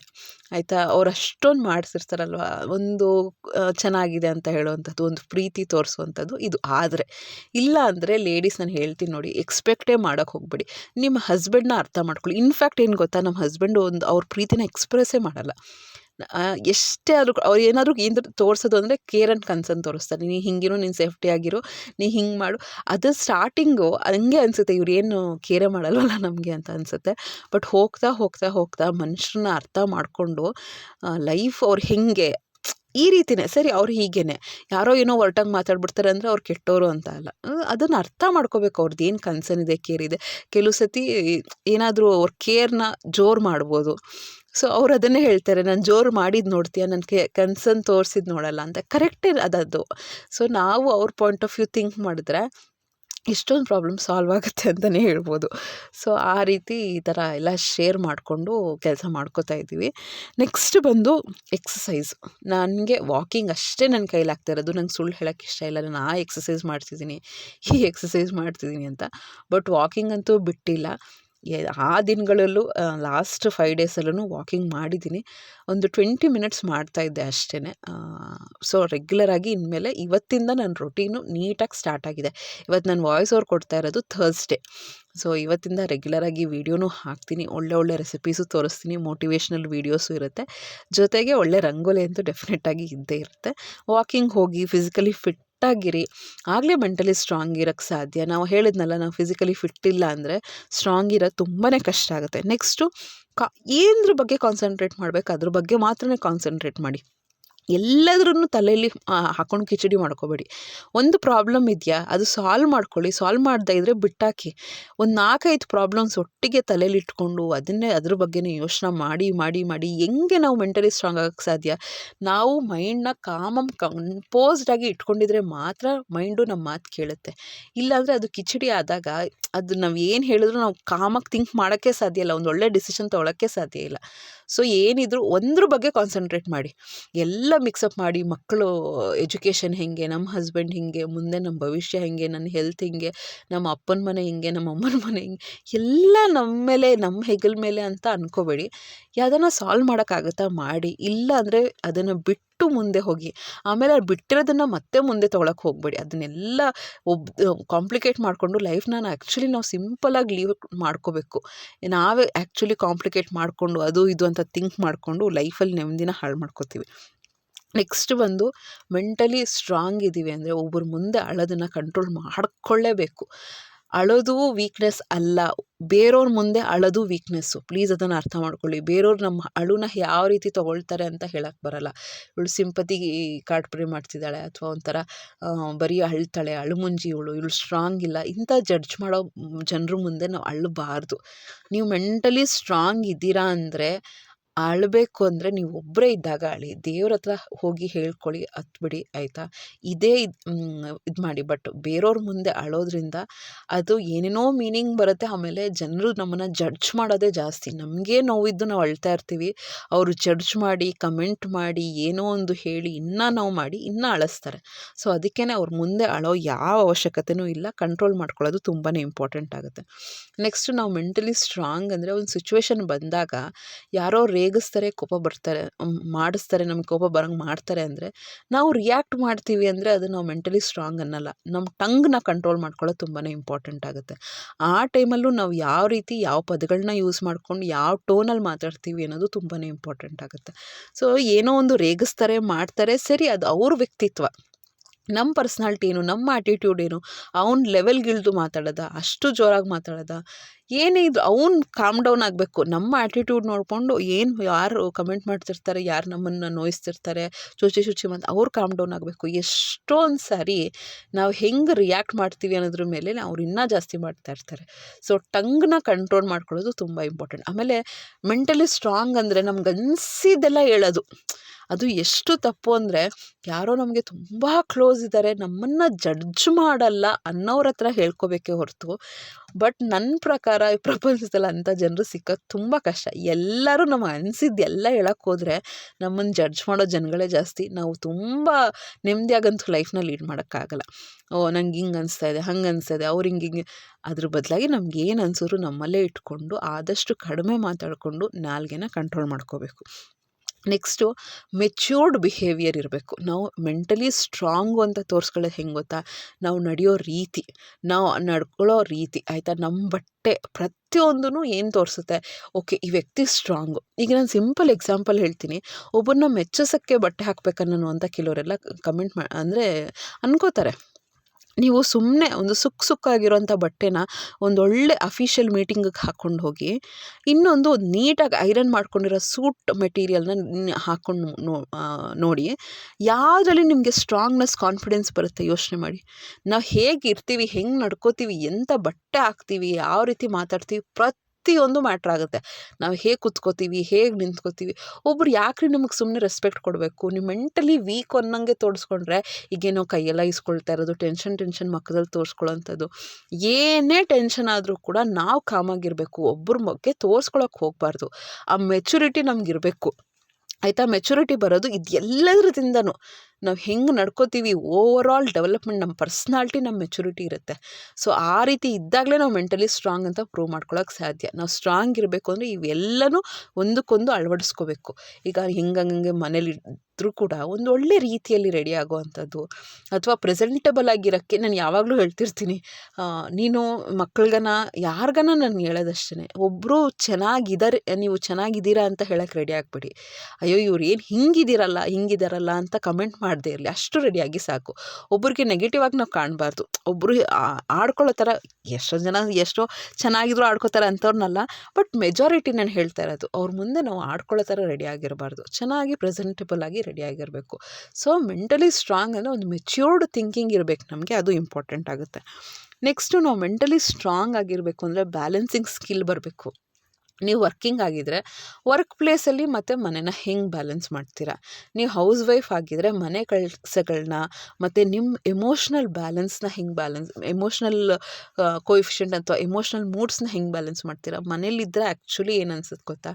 ಆಯಿತಾ? ಅವ್ರು ಅಷ್ಟೊಂದು ಮಾಡಿಸಿರ್ತಾರಲ್ವ? ಒಂದು ಚೆನ್ನಾಗಿದೆ ಅಂತ ಹೇಳುವಂಥದ್ದು, ಒಂದು ಪ್ರೀತಿ ತೋರಿಸುವಂಥದ್ದು ಇದು. ಆದರೆ, ಇಲ್ಲ ಅಂದರೆ ಲೇಡೀಸ್ ನಾನು ಹೇಳ್ತೀನಿ ನೋಡಿ ಎಕ್ಸ್ಪೆಕ್ಟೇ ಮಾಡೋಕ್ಕೆ ಹೋಗ್ಬೇಡಿ. ನಿಮ್ಮ ಹಸ್ಬೆಂಡ್ನ ಅರ್ಥ ಮಾಡ್ಕೊಳ್ಳಿ. ಇನ್ಫ್ಯಾಕ್ಟ್ ಏನು ಗೊತ್ತಾ? ನಮ್ಮ ಹಸ್ಬೆಂಡು ಒಂದು ಅವ್ರ ಪ್ರೀತಿನ ಎಕ್ಸ್ಪ್ರೆಸ್ಸೇ ಮಾಡಲ್ಲ. ಎಷ್ಟೇ ಆದರೂ ಅವ್ರು ಏನಾದರೂ ಏನು ತೋರಿಸೋದು ಅಂದರೆ ಕೇರ್ ಆ್ಯಂಡ್ ಕನ್ಸರ್ನ್ ತೋರಿಸ್ತಾರೆ. ನೀ ಹಿಂಗಿರು, ನೀನು ಸೇಫ್ಟಿ ಆಗಿರು, ನೀ ಹಿಂಗೆ ಮಾಡು. ಅದು ಸ್ಟಾರ್ಟಿಂಗು ಹಂಗೆ ಅನಿಸುತ್ತೆ ಇವ್ರು ಕೇರೇ ಮಾಡಲ್ವಲ್ಲ ನಮಗೆ ಅಂತ ಅನಿಸುತ್ತೆ. ಬಟ್ ಹೋಗ್ತಾ ಹೋಗ್ತಾ ಹೋಗ್ತಾ ಮನುಷ್ಯರನ್ನ ಅರ್ಥ ಮಾಡಿಕೊಂಡು ಲೈಫ್ ಅವ್ರು ಹೇಗೆ ಈ ರೀತಿನೇ, ಸರಿ ಅವ್ರು ಹೀಗೇನೆ, ಯಾರೋ ಏನೋ ಹೊರಟಾಗಿ ಮಾತಾಡ್ಬಿಡ್ತಾರೆ ಅಂದರೆ ಅವ್ರು ಕೆಟ್ಟವರು ಅಂತ ಅಲ್ಲ. ಅದನ್ನು ಅರ್ಥ ಮಾಡ್ಕೋಬೇಕು ಅವ್ರದ್ದು ಏನು ಕನ್ಸರ್ನ್ ಇದೆ ಕೇರ್ ಇದೆ. ಕೆಲವು ಸತಿ ಏನಾದರೂ ಅವ್ರ ಕೇರ್ನ ಜೋರು ಮಾಡ್ಬೋದು. ಸೊ ಅವ್ರು ಅದನ್ನೇ ಹೇಳ್ತಾರೆ, ನಾನು ಜೋರು ಮಾಡಿದ್ದು ನೋಡ್ತೀಯ? ನನ್ನ ಕೆ ಕನ್ಸರ್ನ್ ತೋರಿಸಿದ್ದು ನೋಡಲ್ಲ ಅಂತ. ಕರೆಕ್ಟೇ ಅದದು ಸೊ ನಾವು ಅವ್ರ ಪಾಯಿಂಟ್ ಆಫ್ ವ್ಯೂ ಥಿಂಕ್ ಮಾಡಿದ್ರೆ ಇಷ್ಟೊಂದು ಪ್ರಾಬ್ಲಮ್ ಸಾಲ್ವ್ ಆಗುತ್ತೆ ಅಂತಲೇ ಹೇಳ್ಬೋದು. ಸೊ ಆ ರೀತಿ ಈ ಥರ ಎಲ್ಲ ಶೇರ್ ಮಾಡಿಕೊಂಡು ಕೆಲಸ ಮಾಡ್ಕೋತಾ ಇದ್ದೀವಿ. ನೆಕ್ಸ್ಟ್ ಬಂದು ಎಕ್ಸಸೈಸ್ ನನಗೆ ವಾಕಿಂಗ್ ಅಷ್ಟೇ ನನ್ನ ಕೈಲಾಗ್ತಾ ಇರೋದು. ನಂಗೆ ಸುಳ್ಳು ಹೇಳೋಕ್ಕೆ ಇಷ್ಟ ಇಲ್ಲ. ನಾನು ಆ ಎಕ್ಸಸೈಸ್ ಮಾಡ್ತಿದ್ದೀನಿ, ಈ ಎಕ್ಸಸೈಸ್ ಮಾಡ್ತಿದ್ದೀನಿ ಅಂತ. ಬಟ್ ವಾಕಿಂಗ್ ಅಂತೂ ಬಿಟ್ಟಿಲ್ಲ. ಆ ದಿನಗಳಲ್ಲೂ ಲಾಸ್ಟ್ ಫೈವ್ ಡೇಸಲ್ಲೂ ವಾಕಿಂಗ್ ಮಾಡಿದ್ದೀನಿ. ಒಂದು ಟ್ವೆಂಟಿ ಮಿನಿಟ್ಸ್ ಮಾಡ್ತಾ ಇದ್ದೆ ಅಷ್ಟೇ ಸೊ ರೆಗ್ಯುಲರಾಗಿ ಇನ್ಮೇಲೆ ಇವತ್ತಿಂದ ನನ್ನ ರೊಟೀನು ನೀಟಾಗಿ ಸ್ಟಾರ್ಟ್ ಆಗಿದೆ. ಇವತ್ತು ನಾನು ವಾಯ್ಸ್ ಓವರ್ ಕೊಡ್ತಾ ಇರೋದು ಥರ್ಸ್ಡೇ ಸೊ ಇವತ್ತಿಂದ ರೆಗ್ಯುಲರಾಗಿ ವೀಡಿಯೋನೂ ಹಾಕ್ತೀನಿ. ಒಳ್ಳೆ ಒಳ್ಳೆ ರೆಸಿಪೀಸು ತೋರಿಸ್ತೀನಿ. ಮೋಟಿವೇಶ್ನಲ್ ವೀಡಿಯೋಸು ಇರುತ್ತೆ. ಜೊತೆಗೆ ಒಳ್ಳೆ ರಂಗೋಲಿ ಅಂತೂ ಡೆಫಿನೆಟ್ಟಾಗಿ ಇದ್ದೇ ಇರುತ್ತೆ. ವಾಕಿಂಗ್ ಹೋಗಿ ಫಿಸಿಕಲಿ ಫಿಟ್ ಆಗಿರಿ ಆಗಲೇ ಮೆಂಟಲಿ ಸ್ಟ್ರಾಂಗ್ ಇರೋಕ್ಕೆ ಸಾಧ್ಯ. ನಾವು ಹೇಳಿದ್ನಲ್ಲ, ನಾವು ಫಿಸಿಕಲಿ ಫಿಟ್ ಇಲ್ಲ ಅಂದರೆ ಸ್ಟ್ರಾಂಗ್ ಇರೋದು ತುಂಬಾ ಕಷ್ಟ ಆಗುತ್ತೆ. ನೆಕ್ಸ್ಟು, ಕಾ, ಏನದ್ರ ಬಗ್ಗೆ ಕಾನ್ಸಂಟ್ರೇಟ್ ಮಾಡಬೇಕು? ಅದ್ರ ಬಗ್ಗೆ ಮಾತ್ರನೇ ಕಾನ್ಸಂಟ್ರೇಟ್ ಮಾಡಿ. ಎಲ್ಲದ್ರೂ ತಲೆಯಲ್ಲಿ ಹಾಕೊಂಡು ಕಿಚಡಿ ಮಾಡ್ಕೋಬೇಡಿ. ಒಂದು ಪ್ರಾಬ್ಲಮ್ ಇದೆಯಾ? ಅದು ಸಾಲ್ವ್ ಮಾಡ್ಕೊಳ್ಳಿ. ಸಾಲ್ವ್ ಮಾಡದೇ ಇದ್ದರೆ ಬಿಟ್ಟಾಕಿ. ಒಂದು ನಾಲ್ಕೈದು ಪ್ರಾಬ್ಲಮ್ಸ್ ಒಟ್ಟಿಗೆ ತಲೆಯಲ್ಲಿ ಇಟ್ಕೊಂಡು ಅದನ್ನೇ ಅದ್ರ ಬಗ್ಗೆನೇ ಯೋಚನೆ ಮಾಡಿ ಮಾಡಿ ಮಾಡಿ ಹೆಂಗೆ ನಾವು ಮೆಂಟಲಿ ಸ್ಟ್ರಾಂಗ್ ಆಗೋಕ್ಕೆ ಸಾಧ್ಯ? ನಾವು ಮೈಂಡ್ನ ಕಾಮಮ್ ಕಂಪೋಸ್ಡಾಗಿ ಇಟ್ಕೊಂಡಿದ್ರೆ ಮಾತ್ರ ಮೈಂಡು ನಮ್ಮ ಮಾತು ಕೇಳುತ್ತೆ. ಇಲ್ಲಾಂದರೆ ಅದು ಕಿಚಡಿ ಆದಾಗ ಅದು ನಾವು ಏನು ಹೇಳಿದ್ರು ನಾವು ಕಾಮಾಗಿ ಥಿಂಕ್ ಮಾಡೋಕ್ಕೆ ಸಾಧ್ಯ ಇಲ್ಲ. ಒಂದು ಒಳ್ಳೆ ಡಿಸಿಷನ್ ತೊಗೊಳಕ್ಕೆ ಸಾಧ್ಯ ಇಲ್ಲ. ಸೊ ಏನಿದ್ರು ಒಂದ್ರ ಬಗ್ಗೆ ಕಾನ್ಸಂಟ್ರೇಟ್ ಮಾಡಿ. ಎಲ್ಲ ಮಿಕ್ಸಪ್ ಮಾಡಿ ಮಕ್ಕಳು ಎಜುಕೇಷನ್ ಹೇಗೆ ನಮ್ಮ ಹಸ್ಬೆಂಡ್ ಹೀಗೆ, ಮುಂದೆ ನಮ್ಮ ಭವಿಷ್ಯ ಹೇಗೆ ನನ್ನ ಹೆಲ್ತ್ ಹಿಂಗೆ ನಮ್ಮ ಅಪ್ಪನ ಮನೆ ಹಿಂಗೆ ನಮ್ಮ ಅಮ್ಮನ ಮನೆ ಹಿಂಗೆ, ಎಲ್ಲ ನಮ್ಮ ಮೇಲೆ ನಮ್ಮ ಹೆಗಲ ಮೇಲೆ ಅಂತ ಅಂದ್ಕೋಬೇಡಿ ಯಾವುದನ್ನ ಸಾಲ್ವ್ ಮಾಡೋಕ್ಕಾಗುತ್ತಾ ಮಾಡಿ, ಇಲ್ಲ ಅಂದರೆ ಅದನ್ನು ಬಿಟ್ಟು ಮುಂದೆ ಹೋಗಿ, ಆಮೇಲೆ ಅದು ಬಿಟ್ಟಿರೋದನ್ನು ಮತ್ತೆ ಮುಂದೆ ತೊಗೊಳಕ್ಕೆ ಹೋಗಬೇಡಿ. ಅದನ್ನೆಲ್ಲ ಒಬ್ ಕಾಂಪ್ಲಿಕೇಟ್ ಮಾಡಿಕೊಂಡು ಲೈಫ್ನ ಆ್ಯಕ್ಚುಲಿ ನಾವು ಸಿಂಪಲಾಗಿ ಲೀವ್ ಮಾಡ್ಕೋಬೇಕು. ನಾವೇ ಆ್ಯಕ್ಚುಲಿ ಕಾಂಪ್ಲಿಕೇಟ್ ಮಾಡಿಕೊಂಡು ಅದು, ಇದು ಅಂತ ಥಿಂಕ್ ಮಾಡಿಕೊಂಡು ಲೈಫಲ್ಲಿ ನೆಮ್ಮದಿನ ಹಾಳು ಮಾಡ್ಕೋತೀವಿ. ನೆಕ್ಸ್ಟ್ ಬಂದು ಮೆಂಟಲಿ ಸ್ಟ್ರಾಂಗ್ ಇದ್ದೀವಿ ಅಂದರೆ ಒಬ್ಬರು ಮುಂದೆ ಅಳೋದನ್ನು ಕಂಟ್ರೋಲ್ ಮಾಡಿಕೊಳ್ಳೇಬೇಕು. ಅಳೋದು ವೀಕ್ನೆಸ್ ಅಲ್ಲ. ಬೇರೆಯವ್ರ ಮುಂದೆ ಅಳೋದು ವೀಕ್ನೆಸ್ಸು ಪ್ಲೀಸ್ ಅದನ್ನು ಅರ್ಥ ಮಾಡ್ಕೊಳ್ಳಿ. ಬೇರೆಯವ್ರು ನಮ್ಮ ಅಳುನ ಯಾವ ರೀತಿ ತೊಗೊಳ್ತಾರೆ ಅಂತ ಹೇಳಕ್ಕೆ ಬರಲ್ಲ. ಇವಳು ಸಿಂಪತಿ ಕಾರ್ಡ್ ಪ್ರೇ ಮಾಡ್ತಿದ್ದಾಳೆ ಅಥವಾ ಒಂಥರ ಬರೀ ಅಳ್ತಾಳೆ ಅಳುಮುಂಜಿ ಇವಳು ಇವಳು ಸ್ಟ್ರಾಂಗ್ ಇಲ್ಲ. ಇಂಥ ಜಡ್ಜ್ ಮಾಡೋ ಜನರ ಮುಂದೆ ನಾವು ಅಳಬಾರ್ದು. ನೀವು ಮೆಂಟಲಿ ಸ್ಟ್ರಾಂಗ್ ಇದ್ದೀರಾ ಅಂದರೆ ಅಳಬೇಕು ಅಂದರೆ ನೀವು ಒಬ್ಬರೇ ಇದ್ದಾಗ ಅಳಿ, ದೇವ್ರ ಹತ್ರ ಹೋಗಿ ಹೇಳ್ಕೊಳ್ಳಿ, ಹತ್ಬಿಡಿ, ಆಯಿತಾ? ಇದೇ ಇದು ಇದು ಮಾಡಿ. ಬಟ್ ಬೇರೆಯವ್ರ ಮುಂದೆ ಅಳೋದ್ರಿಂದ ಅದು ಏನೇನೋ ಮೀನಿಂಗ್ ಬರುತ್ತೆ, ಆಮೇಲೆ ಜನರು ನಮ್ಮನ್ನು ಜಡ್ಜ್ ಮಾಡೋದೇ ಜಾಸ್ತಿ. ನಮಗೇ ನೋವಿದ್ದು ನಾವು ಅಳ್ತಾ ಇರ್ತೀವಿ. ಅವರು ಜಡ್ಜ್ ಮಾಡಿ, ಕಮೆಂಟ್ ಮಾಡಿ, ಏನೋ ಒಂದು ಹೇಳಿ, ಇನ್ನೂ ನಾವು ಮಾಡಿ, ಇನ್ನೂ ಅಳಿಸ್ತಾರೆ. ಸೊ ಅದಕ್ಕೇ ಅವ್ರ ಮುಂದೆ ಅಳೋ ಯಾವ ಅವಶ್ಯಕತೆಯೂ ಇಲ್ಲ. ಕಂಟ್ರೋಲ್ ಮಾಡ್ಕೊಳ್ಳೋದು ತುಂಬಾ ಇಂಪಾರ್ಟೆಂಟ್ ಆಗುತ್ತೆ. ನೆಕ್ಸ್ಟ್ ನಾವು ಮೆಂಟಲಿ ಸ್ಟ್ರಾಂಗ್ ಅಂದರೆ ಒಂದು ಸಿಚುವೇಶನ್ ಬಂದಾಗ ಯಾರೋ ರೇಗಿಸ್ತಾರೆ, ಕೋಪ ಬರ್ತಾರೆ ಮಾಡಿಸ್ತಾರೆ, ನಮ್ಗೆ ಕೋಪ ಬರಂಗೆ ಮಾಡ್ತಾರೆ ಅಂದರೆ ನಾವು ರಿಯಾಕ್ಟ್ ಮಾಡ್ತೀವಿ ಅಂದರೆ ಅದು ನಾವು ಮೆಂಟಲಿ ಸ್ಟ್ರಾಂಗ್ ಅನ್ನೋಲ್ಲ. ನಮ್ಮ ಟಂಗ್ನ ಕಂಟ್ರೋಲ್ ಮಾಡ್ಕೊಳ್ಳೋದು ತುಂಬಾ ಇಂಪಾರ್ಟೆಂಟ್ ಆಗುತ್ತೆ. ಆ ಟೈಮಲ್ಲೂ ನಾವು ಯಾವ ರೀತಿ, ಯಾವ ಪದಗಳನ್ನ ಯೂಸ್ ಮಾಡ್ಕೊಂಡು, ಯಾವ ಟೋನಲ್ಲಿ ಮಾತಾಡ್ತೀವಿ ಅನ್ನೋದು ತುಂಬಾ ಇಂಪಾರ್ಟೆಂಟ್ ಆಗುತ್ತೆ. ಸೊ ಏನೋ ಒಂದು ರೇಗಿಸ್ತಾರೆ, ಮಾಡ್ತಾರೆ, ಸರಿ, ಅದು ಅವ್ರ ವ್ಯಕ್ತಿತ್ವ. ನಮ್ಮ ಪರ್ಸ್ನಾಲ್ಟಿ ಏನು, ನಮ್ಮ ಆ್ಯಟಿಟ್ಯೂಡ್ ಏನು, ಅವ್ನ ಲೆವೆಲ್ಗಿಳಿದು ಮಾತಾಡೋದ, ಅಷ್ಟು ಜೋರಾಗಿ ಮಾತಾಡೋದ ಏನೇ ಇದ್ರು ಅವ್ನು ಕಾಮ್ ಡೌನ್ ಆಗಬೇಕು. ನಮ್ಮ ಆ್ಯಟಿಟ್ಯೂಡ್ ನೋಡಿಕೊಂಡು ಏನು ಯಾರು ಕಮೆಂಟ್ ಮಾಡ್ತಿರ್ತಾರೆ, ಯಾರು ನಮ್ಮನ್ನು ನೋಯಿಸ್ತಿರ್ತಾರೆ, ಶುಚಿ ಶುಚಿ ಮತ್ತು ಅವ್ರು ಕಾಮ್ ಡೌನ್ ಆಗಬೇಕು. ಎಷ್ಟೊಂದು ಸಾರಿ ನಾವು ಹೆಂಗೆ ರಿಯಾಕ್ಟ್ ಮಾಡ್ತೀವಿ ಅನ್ನೋದ್ರ ಮೇಲೆ ಅವ್ರು ಇನ್ನೂ ಜಾಸ್ತಿ ಮಾಡ್ತಾ ಇರ್ತಾರೆ. ಸೊ ಟಂಗ್ನ ಕಂಟ್ರೋಲ್ ಮಾಡ್ಕೊಳ್ಳೋದು ತುಂಬ ಇಂಪಾರ್ಟೆಂಟ್ ಆಮೇಲೆ ಮೆಂಟಲಿ ಸ್ಟ್ರಾಂಗ್ ಅಂದರೆ ನಮ್ಗೆ ಅನಿಸಿದ್ದೆಲ್ಲ ಹೇಳೋದು. ಅದು ಎಷ್ಟು ತಪ್ಪು ಅಂದರೆ ಯಾರೋ ನಮಗೆ ತುಂಬ ಕ್ಲೋಸ್ ಇದ್ದಾರೆ ನಮ್ಮನ್ನು ಜಡ್ಜ್ ಮಾಡಲ್ಲ ಅನ್ನೋರ ಹತ್ರ ಹೇಳ್ಕೋಬೇಕೇ ಹೊರತು. ಬಟ್ ನನ್ನ ಪ್ರಕಾರ ಈ ಪ್ರಪಂಚದಲ್ಲಿ ಅಂಥ ಜನರು ಸಿಕ್ಕೋದು ತುಂಬ ಕಷ್ಟ. ಎಲ್ಲರೂ ನಮ್ಮ ಅನಿಸಿದ್ದು ಎಲ್ಲ ಹೇಳಕ್ಕೆ ಹೋದರೆ ನಮ್ಮನ್ನು ಜಡ್ಜ್ ಮಾಡೋ ಜನಗಳೇ ಜಾಸ್ತಿ. ನಾವು ತುಂಬ ನೆಮ್ಮದಿಯಾಗಂತೂ ಲೈಫ್ನ ಲೀಡ್ ಮಾಡೋಕ್ಕಾಗಲ್ಲ. ಓ, ನಂಗೆ ಹಿಂಗೆ ಅನಿಸ್ತಾ ಇದೆ, ಹಂಗೆ ಅನಿಸ್ತಾ ಇದೆ, ಅವ್ರು ಹಿಂಗೆ ಹಿಂಗೆ ಅದ್ರ ಬದಲಾಗಿ ನಮ್ಗೆ ಏನು ಅನ್ಸಿದ್ರು ನಮ್ಮಲ್ಲೇ ಇಟ್ಕೊಂಡು ಆದಷ್ಟು ಕಡಿಮೆ ಮಾತಾಡಿಕೊಂಡು ನಾಲ್ಗೆನ ಕಂಟ್ರೋಲ್ ಮಾಡ್ಕೋಬೇಕು. ನೆಕ್ಸ್ಟು ಮೆಚ್ಯೂರ್ಡ್ ಬಿಹೇವಿಯರ್ ಇರಬೇಕು. ನಾವು ಮೆಂಟಲಿ ಸ್ಟ್ರಾಂಗು ಅಂತ ತೋರಿಸ್ಕೊಳ್ಳೋದು ಹೆಂಗೆ ಗೊತ್ತಾ? ನಾವು ನಡೆಯೋ ರೀತಿ, ನಾವು ನಡ್ಕೊಳ್ಳೋ ರೀತಿ, ಆಯಿತಾ? ನಮ್ಮ ಬಟ್ಟೆ ಪ್ರತಿಯೊಂದೂ ಏನು ತೋರಿಸುತ್ತೆ? ಓಕೆ, ಈ ವ್ಯಕ್ತಿ ಸ್ಟ್ರಾಂಗು. ಈಗ ನಾನು ಸಿಂಪಲ್ ಎಕ್ಸಾಂಪಲ್ ಹೇಳ್ತೀನಿ. ಒಬ್ಬರನ್ನ ಮೆಚ್ಚಿಸೋಕ್ಕೆ ಬಟ್ಟೆ ಹಾಕ್ಬೇಕನ್ನೋ ಅಂತ ಕೆಲವರೆಲ್ಲ ಕಮೆಂಟ್ ಮಾ, ಅಂದರೆ ಅನ್ಕೋತಾರೆ. ನೀವು ಸುಮ್ಮನೆ ಒಂದು ಸುಕ್ಕ ಸುಕ್ಕಾಗಿರೋಂಥ ಬಟ್ಟೆನ ಒಂದೊಳ್ಳೆ ಅಫಿಷಿಯಲ್ ಮೀಟಿಂಗಿಗೆ ಹಾಕ್ಕೊಂಡು ಹೋಗಿ, ಇನ್ನೊಂದು ನೀಟಾಗಿ ಐರನ್ ಮಾಡ್ಕೊಂಡಿರೋ ಸೂಟ್ ಮೆಟೀರಿಯಲ್ನ ಹಾಕ್ಕೊಂಡು ನೋಡಿ, ಯಾವುದ್ರಲ್ಲಿ ನಿಮಗೆ ಸ್ಟ್ರಾಂಗ್ನೆಸ್, ಕಾನ್ಫಿಡೆನ್ಸ್ ಬರುತ್ತೆ ಯೋಚನೆ ಮಾಡಿ. ನಾವು ಹೇಗೆ ಇರ್ತೀವಿ ಹೆಂಗೆ ನಡ್ಕೋತೀವಿ ಎಂಥ ಬಟ್ಟೆ ಹಾಕ್ತೀವಿ, ಯಾವ ರೀತಿ ಮಾತಾಡ್ತೀವಿ ಪ್ರತಿ ಪ್ರತಿಯೊಂದು ಮ್ಯಾಟ್ರ್ ಆಗುತ್ತೆ. ನಾವು ಹೇಗೆ ಕುತ್ಕೋತೀವಿ, ಹೇಗೆ ನಿಂತ್ಕೋತೀವಿ, ಒಬ್ರು ಯಾಕ್ರಿ ನಿಮಗೆ ಸುಮ್ಮನೆ ರೆಸ್ಪೆಕ್ಟ್ ಕೊಡಬೇಕು? ನೀವು ಮೆಂಟಲಿ ವೀಕ್ ಅನ್ನಂಗೆ ತೋರಿಸ್ಕೊಂಡ್ರೆ ಈಗೇನೋ ಕೈಯೆಲ್ಲ ಇಸ್ಕೊಳ್ತಾ ಇರೋದು ಟೆನ್ಷನ್ ಟೆನ್ಷನ್ ಮಕ್ಕದಲ್ಲಿ ತೋರಿಸ್ಕೊಳ್ಳೋಂಥದ್ದು. ಏನೇ ಟೆನ್ಷನ್ ಆದರೂ ಕೂಡ ನಾವು ಕಾಮಾಗಿರಬೇಕು ಒಬ್ಬರ ಬಗ್ಗೆ ತೋರಿಸ್ಕೊಳಕ್ಕೆ ಹೋಗಬಾರ್ದು. ಆ ಮೆಚುರಿಟಿ ನಮಗಿರಬೇಕು ಆಯಿತಾ? ಮೆಚುರಿಟಿ ಬರೋದು ಇದು ನಾವು ಹೆಂಗೆ ನಡ್ಕೋತೀವಿ ಓವರ್ ಆಲ್ ಡೆವಲಪ್ಮೆಂಟ್ ನಮ್ಮ ಪರ್ಸ್ನಾಲ್ಟಿ ನಮ್ಮ ಮೆಚುರಿಟಿ ಇರುತ್ತೆ. ಸೊ ಆ ರೀತಿ ಇದ್ದಾಗಲೇ ನಾವು ಮೆಂಟಲಿ ಸ್ಟ್ರಾಂಗ್ ಅಂತ ಪ್ರೂವ್ ಮಾಡ್ಕೊಳ್ಳೋಕೆ ಸಾಧ್ಯ. ನಾವು ಸ್ಟ್ರಾಂಗ್ ಇರಬೇಕು ಅಂದರೆ ಇವೆಲ್ಲನೂ ಒಂದಕ್ಕೊಂದು ಅಳವಡಿಸ್ಕೋಬೇಕು. ಈಗ ಹಿಂಗಂಗೆ ಮನೇಲಿ ಇದ್ದರೂ ಕೂಡ ಒಂದು ಒಳ್ಳೆ ರೀತಿಯಲ್ಲಿ ರೆಡಿ ಆಗುವಂಥದ್ದು ಅಥವಾ ಪ್ರೆಸೆಂಟಬಲ್ ಆಗಿರೋಕ್ಕೆ ನಾನು ಯಾವಾಗಲೂ ಹೇಳ್ತಿರ್ತೀನಿ. ನೀನು ಮಕ್ಕಳಿಗನ ಯಾರಿಗನ ನಾನು ಹೇಳೋದಷ್ಟೇ ಒಬ್ಬರು ಚೆನ್ನಾಗಿದ್ದಾರೆ ನೀವು ಚೆನ್ನಾಗಿದ್ದೀರಾ ಅಂತ ಹೇಳೋಕ್ಕೆ ರೆಡಿ ಆಗಬೇಡಿ. ಅಯ್ಯೋ, ಇವ್ರು ಏನು ಹಿಂಗಿದ್ದೀರಲ್ಲ, ಹಿಂಗಿದಾರಲ್ಲ ಅಂತ ಕಮೆಂಟ್ ಮಾಡದೇ ಇರಲಿ, ಅಷ್ಟು ರೆಡಿಯಾಗಿ ಸಾಕು. ಒಬ್ಬರಿಗೆ ನೆಗೆಟಿವ್ ಆಗಿ ನಾವು ಕಾಣಬಾರ್ದು. ಒಬ್ಬರು ಆಡ್ಕೊಳ್ಳೋ ಥರ ಎಷ್ಟೋ ಜನ ಎಷ್ಟೋ ಚೆನ್ನಾಗಿದ್ರು ಆಡ್ಕೋತಾರೆ ಅಂಥವ್ರನ್ನಲ್ಲ ಬಟ್ ಮೆಜಾರಿಟಿ ನಾನು ಹೇಳ್ತಾ ಇರೋದು, ಅವ್ರ ಮುಂದೆ ನಾವು ಆಡ್ಕೊಳ್ಳೋ ಥರ ರೆಡಿ ಆಗಿರಬಾರ್ದು. ಚೆನ್ನಾಗಿ ಪ್ರೆಸೆಂಟಬಲ್ ಆಗಿ ರೆಡಿ ಆಗಿರಬೇಕು. ಸೊ ಮೆಂಟಲಿ ಸ್ಟ್ರಾಂಗ್ ಅಂದರೆ ಒಂದು ಮೆಚ್ಯೂರ್ಡ್ ಥಿಂಕಿಂಗ್ ಇರಬೇಕು ನಮಗೆ, ಅದು ಇಂಪಾರ್ಟೆಂಟ್ ಆಗುತ್ತೆ. ನೆಕ್ಸ್ಟು ನಾವು ಮೆಂಟಲಿ ಸ್ಟ್ರಾಂಗ್ ಆಗಿರಬೇಕು ಅಂದರೆ ಬ್ಯಾಲೆನ್ಸಿಂಗ್ ಸ್ಕಿಲ್ ಬರಬೇಕು. ನೀವು ವರ್ಕಿಂಗ್ ಆಗಿದ್ದರೆ ವರ್ಕ್ ಪ್ಲೇಸಲ್ಲಿ ಮತ್ತು ಮನೆನ ಹೆಂಗೆ ಬ್ಯಾಲೆನ್ಸ್ ಮಾಡ್ತೀರಾ? ನೀವು ಹೌಸ್ ವೈಫ್ ಆಗಿದ್ದರೆ ಮನೆ ಕೆಲಸಗಳನ್ನ ಮತ್ತು ನಿಮ್ಮ ಎಮೋಷ್ನಲ್ ಬ್ಯಾಲೆನ್ಸ್ನ ಹೆಂಗೆ ಬ್ಯಾಲೆನ್ಸ್, ಎಮೋಷ್ನಲ್ ಕೋಯಿಫಿಷೆಂಟ್ ಅಥವಾ ಎಮೋಷ್ನಲ್ ಮೂಡ್ಸ್ನ ಹೆಂಗೆ ಬ್ಯಾಲೆನ್ಸ್ ಮಾಡ್ತೀರಾ? ಮನೇಲಿದ್ದರೆ ಆ್ಯಕ್ಚುಲಿ ಏನು ಅನ್ಸುತ್ತೆ ಗೊತ್ತಾ?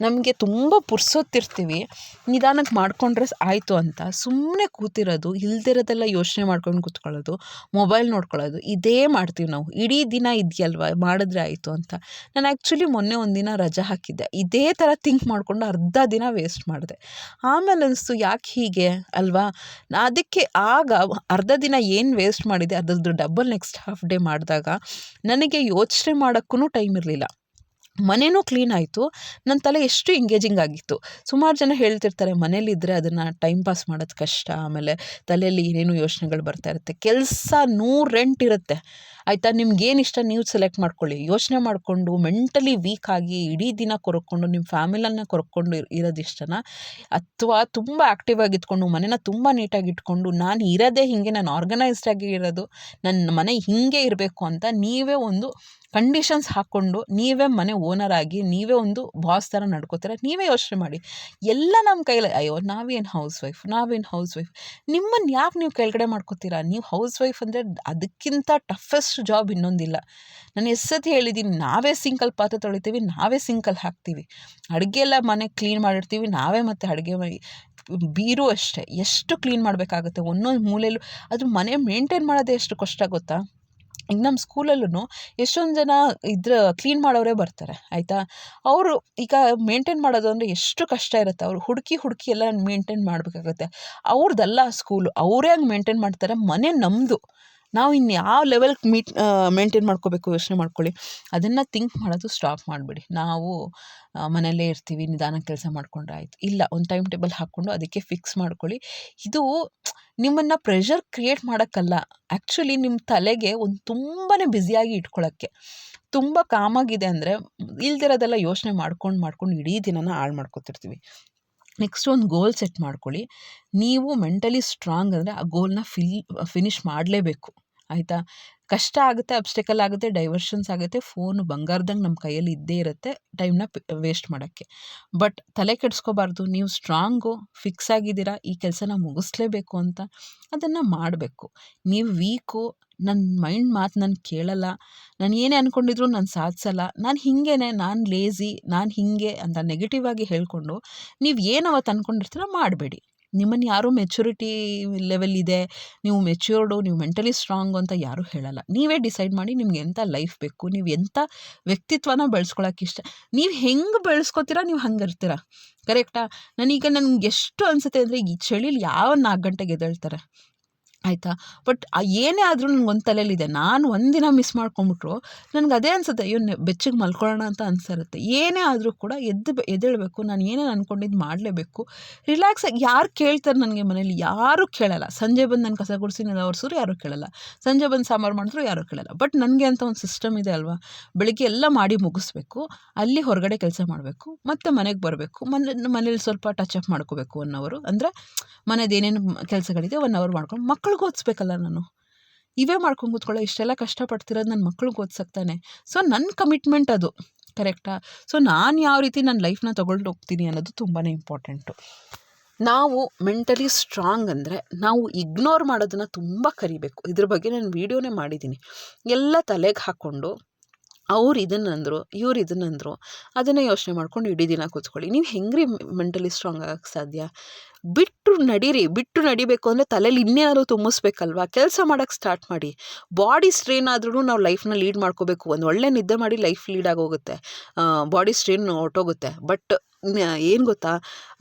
ನಮಗೆ ತುಂಬ ಪುರ್ಸೊತ್ತಿರ್ತೀವಿ ನಿಧಾನಕ್ಕೆ ಮಾಡಿಕೊಂಡ್ರೆ ಆಯಿತು ಅಂತ. ಸುಮ್ಮನೆ ಕೂತಿರೋದು, ಇಲ್ದಿರೋದೆಲ್ಲ ಯೋಚನೆ ಮಾಡ್ಕೊಂಡು ಕೂತ್ಕೊಳ್ಳೋದು, ಮೊಬೈಲ್ ನೋಡ್ಕೊಳ್ಳೋದು, ಇದೇ ಮಾಡ್ತೀವಿ ನಾವು. ಇಡೀ ದಿನ ಇದೆಯಲ್ವ? ಮಾಡಿದ್ರೆ ಆಯಿತು ಅಂತ. ನಾನು ಆ್ಯಕ್ಚುಲಿ ಮೊನ್ನೆ ಒಂದು ದಿನ ರಜೆ ಹಾಕಿದ್ದೆ. ಇದೇ ಥರ ಥಿಂಕ್ ಮಾಡಿಕೊಂಡು ಅರ್ಧ ದಿನ ವೇಸ್ಟ್ ಮಾಡಿದೆ. ಆಮೇಲೆ ಅನಿಸ್ತು, ಯಾಕೆ ಹೀಗೆ ಅಲ್ವಾ? ಅದಕ್ಕೆ ಆಗ ಅರ್ಧ ದಿನ ಏನು ವೇಸ್ಟ್ ಮಾಡಿದೆ, ಅದರದ್ದು ಡಬಲ್ ನೆಕ್ಸ್ಟ್ ಹಾಫ್ ಡೇ ಮಾಡಿದಾಗ, ನನಗೆ ಯೋಚನೆ ಮಾಡೋಕ್ಕೂ ಟೈಮ್ ಇರಲಿಲ್ಲ. ಮನೆಯೂ ಕ್ಲೀನ್ ಆಯಿತು ನನ್ನ ತಲೆ ಎಷ್ಟು ಎಂಗೇಜಿಂಗ್ ಆಗಿತ್ತು. ಸುಮಾರು ಜನ ಹೇಳ್ತಿರ್ತಾರೆ ಮನೇಲಿದ್ದರೆ ಅದನ್ನು ಟೈಮ್ ಪಾಸ್ ಮಾಡೋದು ಕಷ್ಟ, ಆಮೇಲೆ ತಲೆಯಲ್ಲಿ ಏನೇನು ಯೋಚನೆಗಳು ಬರ್ತಾ ಇರುತ್ತೆ. ಕೆಲಸ ನೂರೆಂಟಿರುತ್ತೆ ಆಯಿತಾ? ನಿಮ್ಗೇನು ಇಷ್ಟ ನೀವು ಸೆಲೆಕ್ಟ್ ಮಾಡ್ಕೊಳ್ಳಿ. ಯೋಚನೆ ಮಾಡಿಕೊಂಡು ಮೆಂಟಲಿ ವೀಕ್ ಆಗಿ ಇಡೀ ದಿನ ಕೊರಕೊಂಡು ನಿಮ್ಮ ಫ್ಯಾಮಿಲನ್ನ ಕೊರಕೊಂಡು ಇರೋದು ಇಷ್ಟನ ಅಥವಾ ತುಂಬ ಆ್ಯಕ್ಟಿವ್ ಆಗಿ ಇಟ್ಕೊಂಡು ಮನೇನ ತುಂಬ ನೀಟಾಗಿ ಇಟ್ಕೊಂಡು, ನಾನು ಇರೋದೇ ಹೀಗೆ, ನಾನು ಆರ್ಗನೈಸ್ಡ್ ಆಗಿ ಇರೋದು ನನ್ನ ಮನೆ ಹೀಗೆ ಇರಬೇಕು ಅಂತ ನೀವೇ ಒಂದು ಕಂಡೀಷನ್ಸ್ ಹಾಕ್ಕೊಂಡು ನೀವೇ ಮನೆ ಓನರ್ ಆಗಿ, ನೀವೇ ಒಂದು ಬಾಸ್ ಥರ ನಡ್ಕೋತೀರ, ನೀವೇ ಯೋಚನೆ ಮಾಡಿ. ಎಲ್ಲ ನಮ್ಮ ಕೈಲಿ, ಅಯ್ಯೋ, ನಾವೇನು ಹೌಸ್ ವೈಫ್ ನಾವೇನು ಹೌಸ್ ವೈಫ್ ನಿಮ್ಮನ್ನು ಯಾಕೆ ನೀವು ಕೆಳಗಡೆ ಮಾಡ್ಕೋತೀರಾ? ನೀವು ಹೌಸ್ ವೈಫ್ ಅಂದರೆ ಅದಕ್ಕಿಂತ ಟಫೆಸ್ಟ್ ಜಾಬ್ ಇನ್ನೊಂದಿಲ್ಲ. ನಾನು ಎಷ್ಟು ಸತಿ ಹೇಳಿದ್ದೀನಿ ನಾವೇ ಸಿಂಕಲ್ ಪಾತ್ರೆ ತೊಳಿತೀವಿ, ನಾವೇ ಸಿಂಕಲ್ ಹಾಕ್ತೀವಿ. ಅಡುಗೆ ಎಲ್ಲ ಮನೆ ಕ್ಲೀನ್ ಮಾಡಿರ್ತೀವಿ, ನಾವೇ ಮತ್ತು ಅಡುಗೆ ಬೀರು ಅಷ್ಟೇ. ಎಷ್ಟು ಕ್ಲೀನ್ ಮಾಡಬೇಕಾಗುತ್ತೆ? ಒಂದೊಂದು ಮೂಲೆಯಲ್ಲೂ ಅದು ಮನೆ ಮೇಂಟೈನ್ ಮಾಡೋದೇ ಎಷ್ಟು ಕಷ್ಟ ಗೊತ್ತಾ? ಈಗ ನಮ್ಮ ಸ್ಕೂಲಲ್ಲೂ ಎಷ್ಟೊಂದು ಜನ ಇದ್ರ ಕ್ಲೀನ್ ಮಾಡೋರೇ ಬರ್ತಾರೆ, ಆಯಿತಾ? ಅವರು ಈಗ ಮೇಂಟೈನ್ ಮಾಡೋದು ಅಂದರೆ ಎಷ್ಟು ಕಷ್ಟ ಇರುತ್ತೆ, ಅವರು ಹುಡುಕಿ ಹುಡುಕಿ ಎಲ್ಲ ಮೇಂಟೈನ್ ಮಾಡಬೇಕಾಗುತ್ತೆ. ಅವ್ರದ್ದಲ್ಲ ಸ್ಕೂಲು ಅವರೇ ಹಂಗೆ ಮೇಂಟೈನ್ ಮಾಡ್ತಾರೆ, ಮನೆ ನಮ್ಮದು ನಾವು ಇನ್ನು ಯಾವ ಲೆವೆಲ್ಗೆ ಮೀಟ್ ಮೇಂಟೈನ್ ಮಾಡ್ಕೋಬೇಕು ಯೋಚನೆ ಮಾಡ್ಕೊಳ್ಳಿ. ಅದನ್ನು ಥಿಂಕ್ ಮಾಡೋದು ಸ್ಟಾಪ್ ಮಾಡಿಬಿಡಿ. ನಾವು ಮನೆಯಲ್ಲೇ ಇರ್ತೀವಿ, ನಿಧಾನ ಕೆಲಸ ಮಾಡಿಕೊಂಡ್ರೆ ಆಯಿತು. ಇಲ್ಲ, ಒಂದು ಟೈಮ್ ಟೇಬಲ್ ಹಾಕ್ಕೊಂಡು ಅದಕ್ಕೆ ಫಿಕ್ಸ್ ಮಾಡ್ಕೊಳ್ಳಿ. ಇದು ನಿಮ್ಮನ್ನು ಪ್ರೆಷರ್ ಕ್ರಿಯೇಟ್ ಮಾಡೋಕ್ಕಲ್ಲ. ಆ್ಯಕ್ಚುಲಿ ನಿಮ್ಮ ತಲೆಗೆ ಒಂದು ತುಂಬಾ ಬ್ಯುಸಿಯಾಗಿ ಇಟ್ಕೊಳ್ಳೋಕ್ಕೆ ತುಂಬ ಕಾಮಾಗಿದೆ ಅಂದರೆ ಇಲ್ದಿರೋದೆಲ್ಲ ಯೋಚನೆ ಮಾಡ್ಕೊಂಡು ಮಾಡ್ಕೊಂಡು ಇಡೀ ದಿನನ ಹಾಳು ಮಾಡ್ಕೊತಿರ್ತೀವಿ. ನೆಕ್ಸ್ಟ್ ಒಂದು ಗೋಲ್ ಸೆಟ್ ಮಾಡ್ಕೊಳ್ಳಿ. ನೀವು ಮೆಂಟಲಿ ಸ್ಟ್ರಾಂಗ್ ಅಂದರೆ ಆ ಗೋಲ್ನ ಫಿಲ್ ಫಿನಿಷ್ ಮಾಡಲೇಬೇಕು. ಆಯಿತಾ? ಕಷ್ಟ ಆಗುತ್ತೆ ಅಬ್ಸ್ಟೆಕಲ್ ಆಗುತ್ತೆ ಡೈವರ್ಷನ್ಸ್ ಆಗುತ್ತೆ ಫೋನು ಬಂಗಾರದಂಗೆ ನಮ್ಮ ಕೈಯಲ್ಲಿ ಇದ್ದೇ ಇರುತ್ತೆ ಟೈಮ್ನ ವೇಸ್ಟ್ ಮಾಡೋಕ್ಕೆ. ಬಟ್ ತಲೆ ಕೆಡಿಸ್ಕೋಬಾರ್ದು, ನೀವು ಸ್ಟ್ರಾಂಗು ಫಿಕ್ಸ್ ಆಗಿದ್ದೀರಾ, ಈ ಕೆಲಸನ ಮುಗಿಸ್ಲೇಬೇಕು ಅಂತ ಅದನ್ನು ಮಾಡಬೇಕು. ನೀವು ವೀಕು ನನ್ನ ಮೈಂಡ್ ಮಾತು ನಾನು ಕೇಳಲ್ಲ, ನಾನು ಏನೇ ಅಂದ್ಕೊಂಡಿದ್ರು ನಾನು ಸಾಧಿಸಲ್ಲ, ನಾನು ಹಿಂಗೇನೆ, ನಾನು ಲೇಝಿ ನಾನು ಹೀಗೆ ಅಂತ ನೆಗೆಟಿವ್ ಆಗಿ ಹೇಳಿಕೊಂಡು, ನೀವು ಏನು ಅವತ್ತು ಅಂದ್ಕೊಂಡಿರ್ತೀರೋ ಮಾಡಬೇಡಿ. ನಿಮ್ಮನ್ನು ಯಾರೂ ಮೆಚುರಿಟಿ ಲೆವೆಲ್ ಇದೆ, ನೀವು ಮೆಚ್ಯೂರ್ಡು ನೀವು ಮೆಂಟಲಿ ಸ್ಟ್ರಾಂಗು ಅಂತ ಯಾರೂ ಹೇಳಲ್ಲ. ನೀವೇ ಡಿಸೈಡ್ ಮಾಡಿ ನಿಮ್ಗೆ ಎಂಥ ಲೈಫ್ ಬೇಕು, ನೀವು ಎಂಥ ವ್ಯಕ್ತಿತ್ವನ ಬೆಳೆಸ್ಕೊಳಕ್ಕೆ ಇಷ್ಟ, ನೀವು ಹೆಂಗೆ ಬೆಳೆಸ್ಕೊತೀರ, ನೀವು ಹಂಗೆ ಇರ್ತೀರ. ಕರೆಕ್ಟಾ ನನಗೀಗ ನನಗೆ ಎಷ್ಟು ಅನಿಸುತ್ತೆ ಅಂದರೆ ಈ ಚಳಿಲಿ ಯಾವ ನಾಲ್ಕು ಗಂಟೆಗೆ ಎದ್ದೇಳ್ತಾರೆ? ಆಯಿತಾ? ಬಟ್ ಏನೇ ಆದರೂ ನನಗೊಂದು ತಲೆಯಲ್ಲಿದೆ ನಾನು ಒಂದಿನ ಮಿಸ್ ಮಾಡ್ಕೊಂಬಿಟ್ರು ನನಗೆ ಅದೇ ಅನ್ಸುತ್ತೆ, ಅಯ್ಯೋ ಬೆಚ್ಚಗೆ ಮಲ್ಕೊಳ್ಳೋಣ ಅಂತ ಅನ್ಸಿರುತ್ತೆ ಏನೇ ಆದರೂ ಕೂಡ ಎದ್ದು ಎದ್ದೇಳಬೇಕು, ನಾನು ಏನೇನು ಅಂದ್ಕೊಂಡಿದ್ದು ಮಾಡಲೇಬೇಕು. ರಿಲ್ಯಾಕ್ಸಾಗಿ ಯಾರು ಕೇಳ್ತಾರೆ ನನಗೆ ಮನೇಲಿ? ಯಾರೂ ಕೇಳಲ್ಲ. ಸಂಜೆ ಬಂದು ನನ್ನ ಕಸ ಗುಡಿಸಿ ನೆಲ ಒರೆಸಿದ್ರು ಯಾರೂ ಕೇಳಲ್ಲ. ಸಂಜೆ ಬಂದು ಸಾಂಬಾರು ಮಾಡಿದ್ರು ಯಾರೂ ಕೇಳಲ್ಲ. ಬಟ್ ನನಗೆ ಅಂತ ಒಂದು ಸಿಸ್ಟಮ್ ಇದೆ ಅಲ್ವಾ? ಬೆಳಗ್ಗೆ ಎಲ್ಲ ಮಾಡಿ ಮುಗಿಸ್ಬೇಕು. ಅಲ್ಲಿ ಹೊರಗಡೆ ಕೆಲಸ ಮಾಡಬೇಕು. ಮತ್ತು ಮನೆಗೆ ಬರಬೇಕು. ಮನೆ ಮನೇಲಿ ಸ್ವಲ್ಪ ಟಚ್ ಅಪ್ ಮಾಡ್ಕೋಬೇಕು ಒನ್ ಅವರು ಅಂದರೆ ಮನೇದು ಏನೇನು ಕೆಲಸಗಳಿದೆ ಒನ್ ಅವರ್ ಮಾಡ್ಕೊಂಡು ಮಕ್ಳಿಗೆ ಓದಿಸ್ಬೇಕಲ್ಲ ನಾನು. ಇವೇ ಮಾಡ್ಕೊಂಡು ಕೂತ್ಕೊಳ್ಳೋ, ಇಷ್ಟೆಲ್ಲ ಕಷ್ಟಪಡ್ತಿರೋದು ನನ್ನ ಮಕ್ಳಿಗೆ ಓದ್ಸಕ್ತಾನೆ. ಸೊ ನನ್ನ ಕಮಿಟ್ಮೆಂಟ್ ಅದು ಕರೆಕ್ಟಾ ಸೊ, ನಾನು ಯಾವ ರೀತಿ ನನ್ನ ಲೈಫ್ನ ತೊಗೊಂಡು ಹೋಗ್ತೀನಿ ಅನ್ನೋದು ತುಂಬಾ ಇಂಪಾರ್ಟೆಂಟು ನಾವು ಮೆಂಟಲಿ ಸ್ಟ್ರಾಂಗ್ ಅಂದರೆ, ನಾವು ಇಗ್ನೋರ್ ಮಾಡೋದನ್ನು ತುಂಬ ಕರಿಬೇಕು. ಇದ್ರ ಬಗ್ಗೆ ನಾನು ವೀಡಿಯೋನೇ ಮಾಡಿದ್ದೀನಿ ಎಲ್ಲ ತಲೆಗೆ ಹಾಕ್ಕೊಂಡು ಅವ್ರು ಇದನ್ನಂದರು ಇವ್ರು ಇದನ್ನಂದರು ಅದನ್ನೇ ಯೋಚನೆ ಮಾಡ್ಕೊಂಡು ಇಡೀ ದಿನ ಕೂತ್ಕೊಳ್ಳಿ. ನೀವು ಹೆಂಗ್ರಿ ಮೆಂಟಲಿ ಸ್ಟ್ರಾಂಗ್ ಆಗಕ್ಕೆ ಸಾಧ್ಯ? ಬಿಟ್ಟು ನಡೀರಿ, ಬಿಟ್ಟು ನಡಿಬೇಕು ಅಂದರೆ ತಲೆಯಲ್ಲಿ ಇನ್ನೇನಾದ್ರು ತುಂಬಿಸ್ಬೇಕಲ್ವಾ? ಕೆಲಸ ಮಾಡೋಕ್ಕೆ ಸ್ಟಾರ್ಟ್ ಮಾಡಿ. ಬಾಡಿ ಸ್ಟ್ರೇನ್ ಆದ್ರೂ ನಾವು ಲೈಫ್ನ ಲೀಡ್ ಮಾಡ್ಕೋಬೇಕು. ಒಂದು ಒಳ್ಳೆ ನಿದ್ದೆ ಮಾಡಿ ಲೈಫ್ ಲೀಡ್ ಆಗೋಗುತ್ತೆ. ಬಾಡಿ ಸ್ಟ್ರೇನ್ ಹೊರ್ಟೋಗುತ್ತೆ. ಬಟ್ ಏನು ಗೊತ್ತಾ?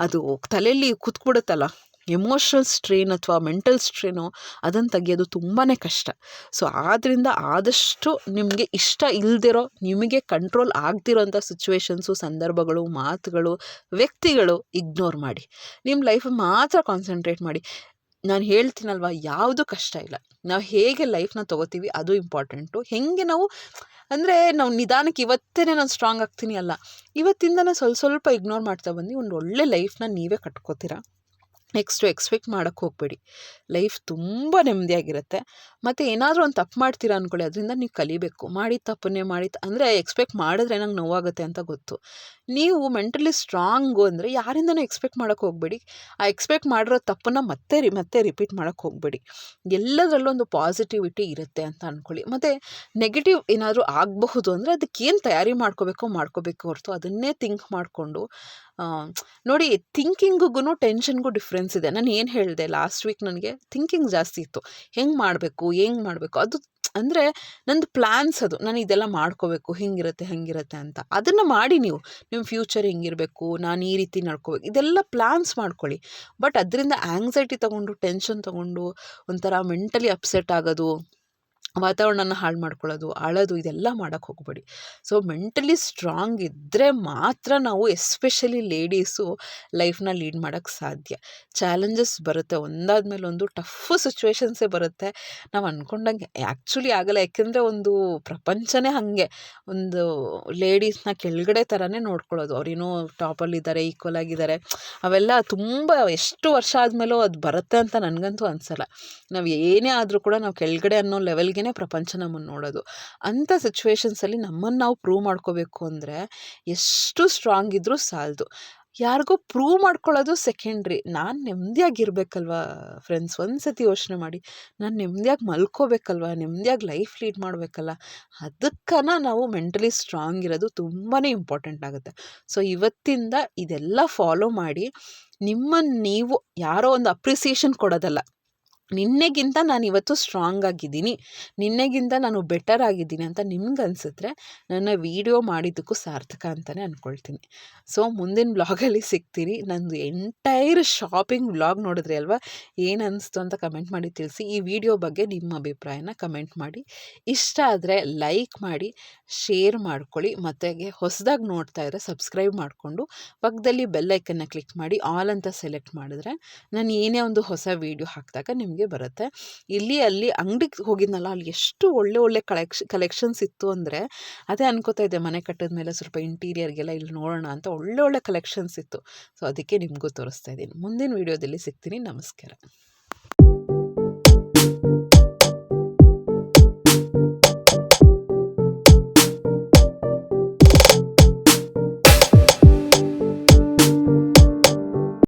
ಅದು ತಲೆಯಲ್ಲಿ ಕೂತ್ಬಿಡುತ್ತಲ್ಲ. ಎಮೋಷನಲ್ ಸ್ಟ್ರೈನ್ ಅಥವಾ ಮೆಂಟಲ್ ಸ್ಟ್ರೈನು ಅದನ್ನು ತೆಗೆಯೋದು ತುಂಬಾ ಕಷ್ಟ. ಸೊ ಆದ್ದರಿಂದ ಆದಷ್ಟು ನಿಮಗೆ ಇಷ್ಟ ಇಲ್ಲದಿರೋ ನಿಮಗೆ ಕಂಟ್ರೋಲ್ ಆಗ್ದಿರೋಂಥ ಸಿಚುವೇಶನ್ಸು ಸಂದರ್ಭಗಳು, ಮಾತುಗಳು, ವ್ಯಕ್ತಿಗಳು ಇಗ್ನೋರ್ ಮಾಡಿ. ನಿಮ್ಮ ಲೈಫ್ ಮಾತ್ರ ಕಾನ್ಸಂಟ್ರೇಟ್ ಮಾಡಿ. ನಾನು ಹೇಳ್ತೀನಲ್ವ, ಯಾವುದು ಕಷ್ಟ ಇಲ್ಲ. ನಾವು ಹೇಗೆ ಲೈಫ್ನ ತೊಗೋತೀವಿ, ಅದು ಇಂಪಾರ್ಟೆಂಟು ಹೇಗೆ ನಾವು, ಅಂದರೆ ನಾವು ನಿಧಾನಕ್ಕೆ ಇವತ್ತೇ ನಾನು ಸ್ಟ್ರಾಂಗ್ ಆಗ್ತೀನಿ ಅಲ್ಲ. ಇವತ್ತಿಂದನೇ ಸ್ವಲ್ಪ ಸ್ವಲ್ಪ ಇಗ್ನೋರ್ ಮಾಡ್ತಾ ಬಂದು ಒಂದು ಒಳ್ಳೆ ಲೈಫ್ನ ನೀವೇ ಕಟ್ಕೋತೀರಾ? ನೆಕ್ಸ್ಟು ಎಕ್ಸ್ಪೆಕ್ಟ್ ಮಾಡೋಕ್ಕೆ ಹೋಗಬೇಡಿ. ಲೈಫ್ ತುಂಬ ನೆಮ್ಮದಿಯಾಗಿರುತ್ತೆ. ಮತ್ತು ಏನಾದರೂ ಒಂದು ತಪ್ಪು ಮಾಡ್ತೀರಾ ಅಂದ್ಕೊಳ್ಳಿ ಅದರಿಂದ ನೀವು ಕಲಿಬೇಕು. ಮಾಡಿ ತಪ್ಪನ್ನೇ ಮಾಡಿ ಅಂದರೆ ಎಕ್ಸ್ಪೆಕ್ಟ್ ಮಾಡಿದ್ರೆ ನಂಗೆ ನೋವಾಗುತ್ತೆ ಅಂತ ಗೊತ್ತು. ನೀವು ಮೆಂಟಲಿ ಸ್ಟ್ರಾಂಗು ಅಂದರೆ ಯಾರಿಂದನೂ ಎಕ್ಸ್ಪೆಕ್ಟ್ ಮಾಡೋಕ್ಕೆ ಹೋಗಬೇಡಿ. ಆ ಎಕ್ಸ್ಪೆಕ್ಟ್ ಮಾಡಿರೋ ತಪ್ಪನ್ನು ಮತ್ತೆ ರಿ, ಮತ್ತೆ ರಿಪೀಟ್ ಮಾಡೋಕ್ಕೆ ಹೋಗಬೇಡಿ. ಎಲ್ಲದರಲ್ಲೂ ಒಂದು ಪಾಸಿಟಿವಿಟಿ ಇರುತ್ತೆ ಅಂತ ಅಂದ್ಕೊಳ್ಳಿ ಮತ್ತು ನೆಗೆಟಿವ್ ಏನಾದರೂ ಆಗಬಹುದು ಅಂದರೆ ಅದಕ್ಕೇನು ತಯಾರಿ ಮಾಡ್ಕೋಬೇಕು ಮಾಡ್ಕೋಬೇಕು ಹೊರತು ಅದನ್ನೇ ಥಿಂಕ್ ಮಾಡಿಕೊಂಡು ನೋಡಿ ಥಿಂಕಿಂಗಿಗೂ ಟೆನ್ಷನ್ಗೂ ಡಿಫ್ರೆನ್ಸ್ ಇದೆ. ನಾನು ಏನು ಹೇಳಿದೆ ಲಾಸ್ಟ್ ವೀಕ್ ನನಗೆ ಥಿಂಕಿಂಗ್ ಜಾಸ್ತಿ ಇತ್ತು. ಹೆಂಗೆ ಮಾಡಬೇಕು ಹೆಂಗೆ ಮಾಡಬೇಕು, ಅದು ಅಂದರೆ ನಂದು ಪ್ಲ್ಯಾನ್ಸ್ ಅದು. ನಾನು ಇದೆಲ್ಲ ಮಾಡ್ಕೋಬೇಕು, ಹಿಂಗಿರುತ್ತೆ, ಹಾಗಿರುತ್ತೆ ಅಂತ. ಅದನ್ನು ಮಾಡಿ ನೀವು. ನಿಮ್ಮ ಫ್ಯೂಚರ್ ಹೆಂಗಿರಬೇಕು, ನಾನು ಈ ರೀತಿ ನಡ್ಕೋಬೇಕು, ಇದೆಲ್ಲ ಪ್ಲ್ಯಾನ್ಸ್ ಮಾಡ್ಕೊಳ್ಳಿ. ಬಟ್ ಅದರಿಂದ ಆ್ಯಂಗ್ಸೈಟಿ ತೊಗೊಂಡು ಟೆನ್ಷನ್ ತೊಗೊಂಡು, ಒಂಥರ ಮೆಂಟಲಿ ಅಪ್ಸೆಟ್ ಆಗೋದು ವಾತಾವರಣನ ಹಾಳು ಮಾಡ್ಕೊಳ್ಳೋದು, ಅಳೋದು ಇದೆಲ್ಲ ಮಾಡೋಕ್ಕೆ ಹೋಗಬೇಡಿ. ಸೊ ಮೆಂಟಲಿ ಸ್ಟ್ರಾಂಗ್ ಇದ್ದರೆ ಮಾತ್ರ ನಾವು ಎಸ್ಪೆಷಲಿ ಲೇಡೀಸು ಲೈಫ್ನ ಲೀಡ್ ಮಾಡೋಕ್ಕೆ ಸಾಧ್ಯ. ಚಾಲೆಂಜಸ್ ಬರುತ್ತೆ. ಒಂದಾದ ಮೇಲೆ ಒಂದು ಟಫ್ ಸಿಚುವೇಶನ್ಸೇ ಬರುತ್ತೆ. ನಾವು ಅಂದ್ಕೊಂಡಂಗೆ ಆ್ಯಕ್ಚುಲಿ ಆಗಲ್ಲ. ಯಾಕೆಂದರೆ ಒಂದು ಪ್ರಪಂಚನೇ ಹಾಗೆ. ಒಂದು ಲೇಡೀಸ್ನ ಕೆಳಗಡೆ ಥರನೇ ನೋಡ್ಕೊಳ್ಳೋದು. ಅವ್ರೇನೋ ಟಾಪಲ್ಲಿದ್ದಾರೆ ಈಕ್ವಲ್ ಆಗಿದ್ದಾರೆ ಅವೆಲ್ಲ ತುಂಬ ಎಷ್ಟು ವರ್ಷ ಆದಮೇಲೂ ಅದು ಬರುತ್ತೆ ಅಂತ ನನಗಂತೂ ಅನಿಸಲ್ಲ. ನಾವು ಏನೇ ಆದರೂ ಕೂಡ ನಾವು ಕೆಳಗಡೆ ಅನ್ನೋ ಲೆವೆಲ್ಗೆ ಪ್ರಪಂಚ ನಮ್ಮನ್ನು ನೋಡೋದು. ಅಂಥ ಸಿಚುವೇಶನ್ಸಲ್ಲಿ ನಮ್ಮನ್ನು ನಾವು ಪ್ರೂವ್ ಮಾಡ್ಕೋಬೇಕು ಅಂದರೆ ಎಷ್ಟು ಸ್ಟ್ರಾಂಗ್ ಇದ್ದರೂ ಸಾಲದು. ಯಾರಿಗೂ ಪ್ರೂವ್ ಮಾಡ್ಕೊಳ್ಳೋದು ಸೆಕೆಂಡ್ರಿ. ನಾನು ನೆಮ್ಮದಿಯಾಗಿರ್ಬೇಕಲ್ವ ಫ್ರೆಂಡ್ಸ್? ಒಂದು ಸತಿ ಯೋಚನೆ ಮಾಡಿ. ನಾನು ನೆಮ್ಮದಿಯಾಗಿ ಮಲ್ಕೋಬೇಕಲ್ವ? ನೆಮ್ಮದಿಯಾಗಿ ಲೈಫ್ ಲೀಡ್ ಮಾಡಬೇಕಲ್ಲ? ಅದಕ್ಕನ ನಾವು ಮೆಂಟಲಿ ಸ್ಟ್ರಾಂಗ್ ಇರೋದು ತುಂಬಾ ಇಂಪಾರ್ಟೆಂಟ್ ಆಗುತ್ತೆ. ಸೊ, ಇವತ್ತಿಂದ ಇದೆಲ್ಲ ಫಾಲೋ ಮಾಡಿ ನಿಮ್ಮನ್ನು ನೀವು ಯಾರೋ ಒಂದು ಅಪ್ರಿಸಿಯೇಷನ್ ಕೊಡೋದಲ್ಲ. ನಿನ್ನೆಗಿಂತ ನಾನು ಇವತ್ತು ಸ್ಟ್ರಾಂಗ್ ಆಗಿದ್ದೀನಿ. ನಿನ್ನೆಗಿಂತ ನಾನು ಬೆಟರ್ ಆಗಿದ್ದೀನಿ ಅಂತ ನಿಮ್ಗೆ ಅನಿಸಿದ್ರೆ ನನ್ನ ವೀಡಿಯೋ ಮಾಡಿದ್ದಕ್ಕೂ ಸಾರ್ಥಕ ಅಂತಲೇ ಅಂದ್ಕೊಳ್ತೀನಿ ಸೊ ಮುಂದಿನ ವ್ಲಾಗಲ್ಲಿ ಸಿಗ್ತೀರಿ. ನಂದು ಎಂಟೈರ್ ಶಾಪಿಂಗ್ ಬ್ಲಾಗ್ ನೋಡಿದ್ರಿ ಅಲ್ವಾ? ಏನು ಅನಿಸ್ತು ಅಂತ ಕಮೆಂಟ್ ಮಾಡಿ ತಿಳಿಸಿ. ಈ ವಿಡಿಯೋ ಬಗ್ಗೆ ನಿಮ್ಮ ಅಭಿಪ್ರಾಯನ ಕಮೆಂಟ್ ಮಾಡಿ. ಇಷ್ಟ ಆದರೆ ಲೈಕ್ ಮಾಡಿ ಶೇರ್ ಮಾಡ್ಕೊಳ್ಳಿ. ಮತ್ತು ಹೊಸದಾಗಿ ನೋಡ್ತಾ ಇದ್ದರೆ ಸಬ್ಸ್ಕ್ರೈಬ್ ಮಾಡಿಕೊಂಡು ಪಕ್ಕದಲ್ಲಿ ಬೆಲ್ಲೈಕನ್ನ ಕ್ಲಿಕ್ ಮಾಡಿ. ಆಲ್ ಅಂತ ಸೆಲೆಕ್ಟ್ ಮಾಡಿದ್ರೆ ನಾನು ಏನೇ ಒಂದು ಹೊಸ ವೀಡಿಯೋ ಹಾಕಿದಾಗ ನಿಮಗೆ ಬರುತ್ತೆ. ಇಲ್ಲಿ ಅಲ್ಲಿ ಅಂಗಡಿಗೆ ಹೋಗಿದ್ನಲ್ಲ, ಅಲ್ಲಿ ಎಷ್ಟು ಒಳ್ಳೆ ಒಳ್ಳೆ ಕಲೆಕ್ಷ, ಕಲೆಕ್ಷನ್ಸ್ ಇತ್ತು ಅಂದರೆ ಅದೇ ಅನ್ಕೋತಾ ಇದ್ದೆ, ಮನೆ ಕಟ್ಟಿದ ಮೇಲೆ ಸ್ವಲ್ಪ ಇಂಟೀರಿಯರ್ಗೆಲ್ಲ ಇಲ್ಲಿ ನೋಡೋಣ ಅಂತ ಒಳ್ಳೆ ಒಳ್ಳೆ ಕಲೆಕ್ಷನ್ಸ್ ಇತ್ತು. ಸೊ, ಅದಕ್ಕೆ ನಿಮಗೂ ತೋರಿಸ್ತಾ ಇದ್ದೀನಿ. ಮುಂದಿನ ವೀಡಿಯೋದಲ್ಲಿ ಸಿಗ್ತೀನಿ. ನಮಸ್ಕಾರ.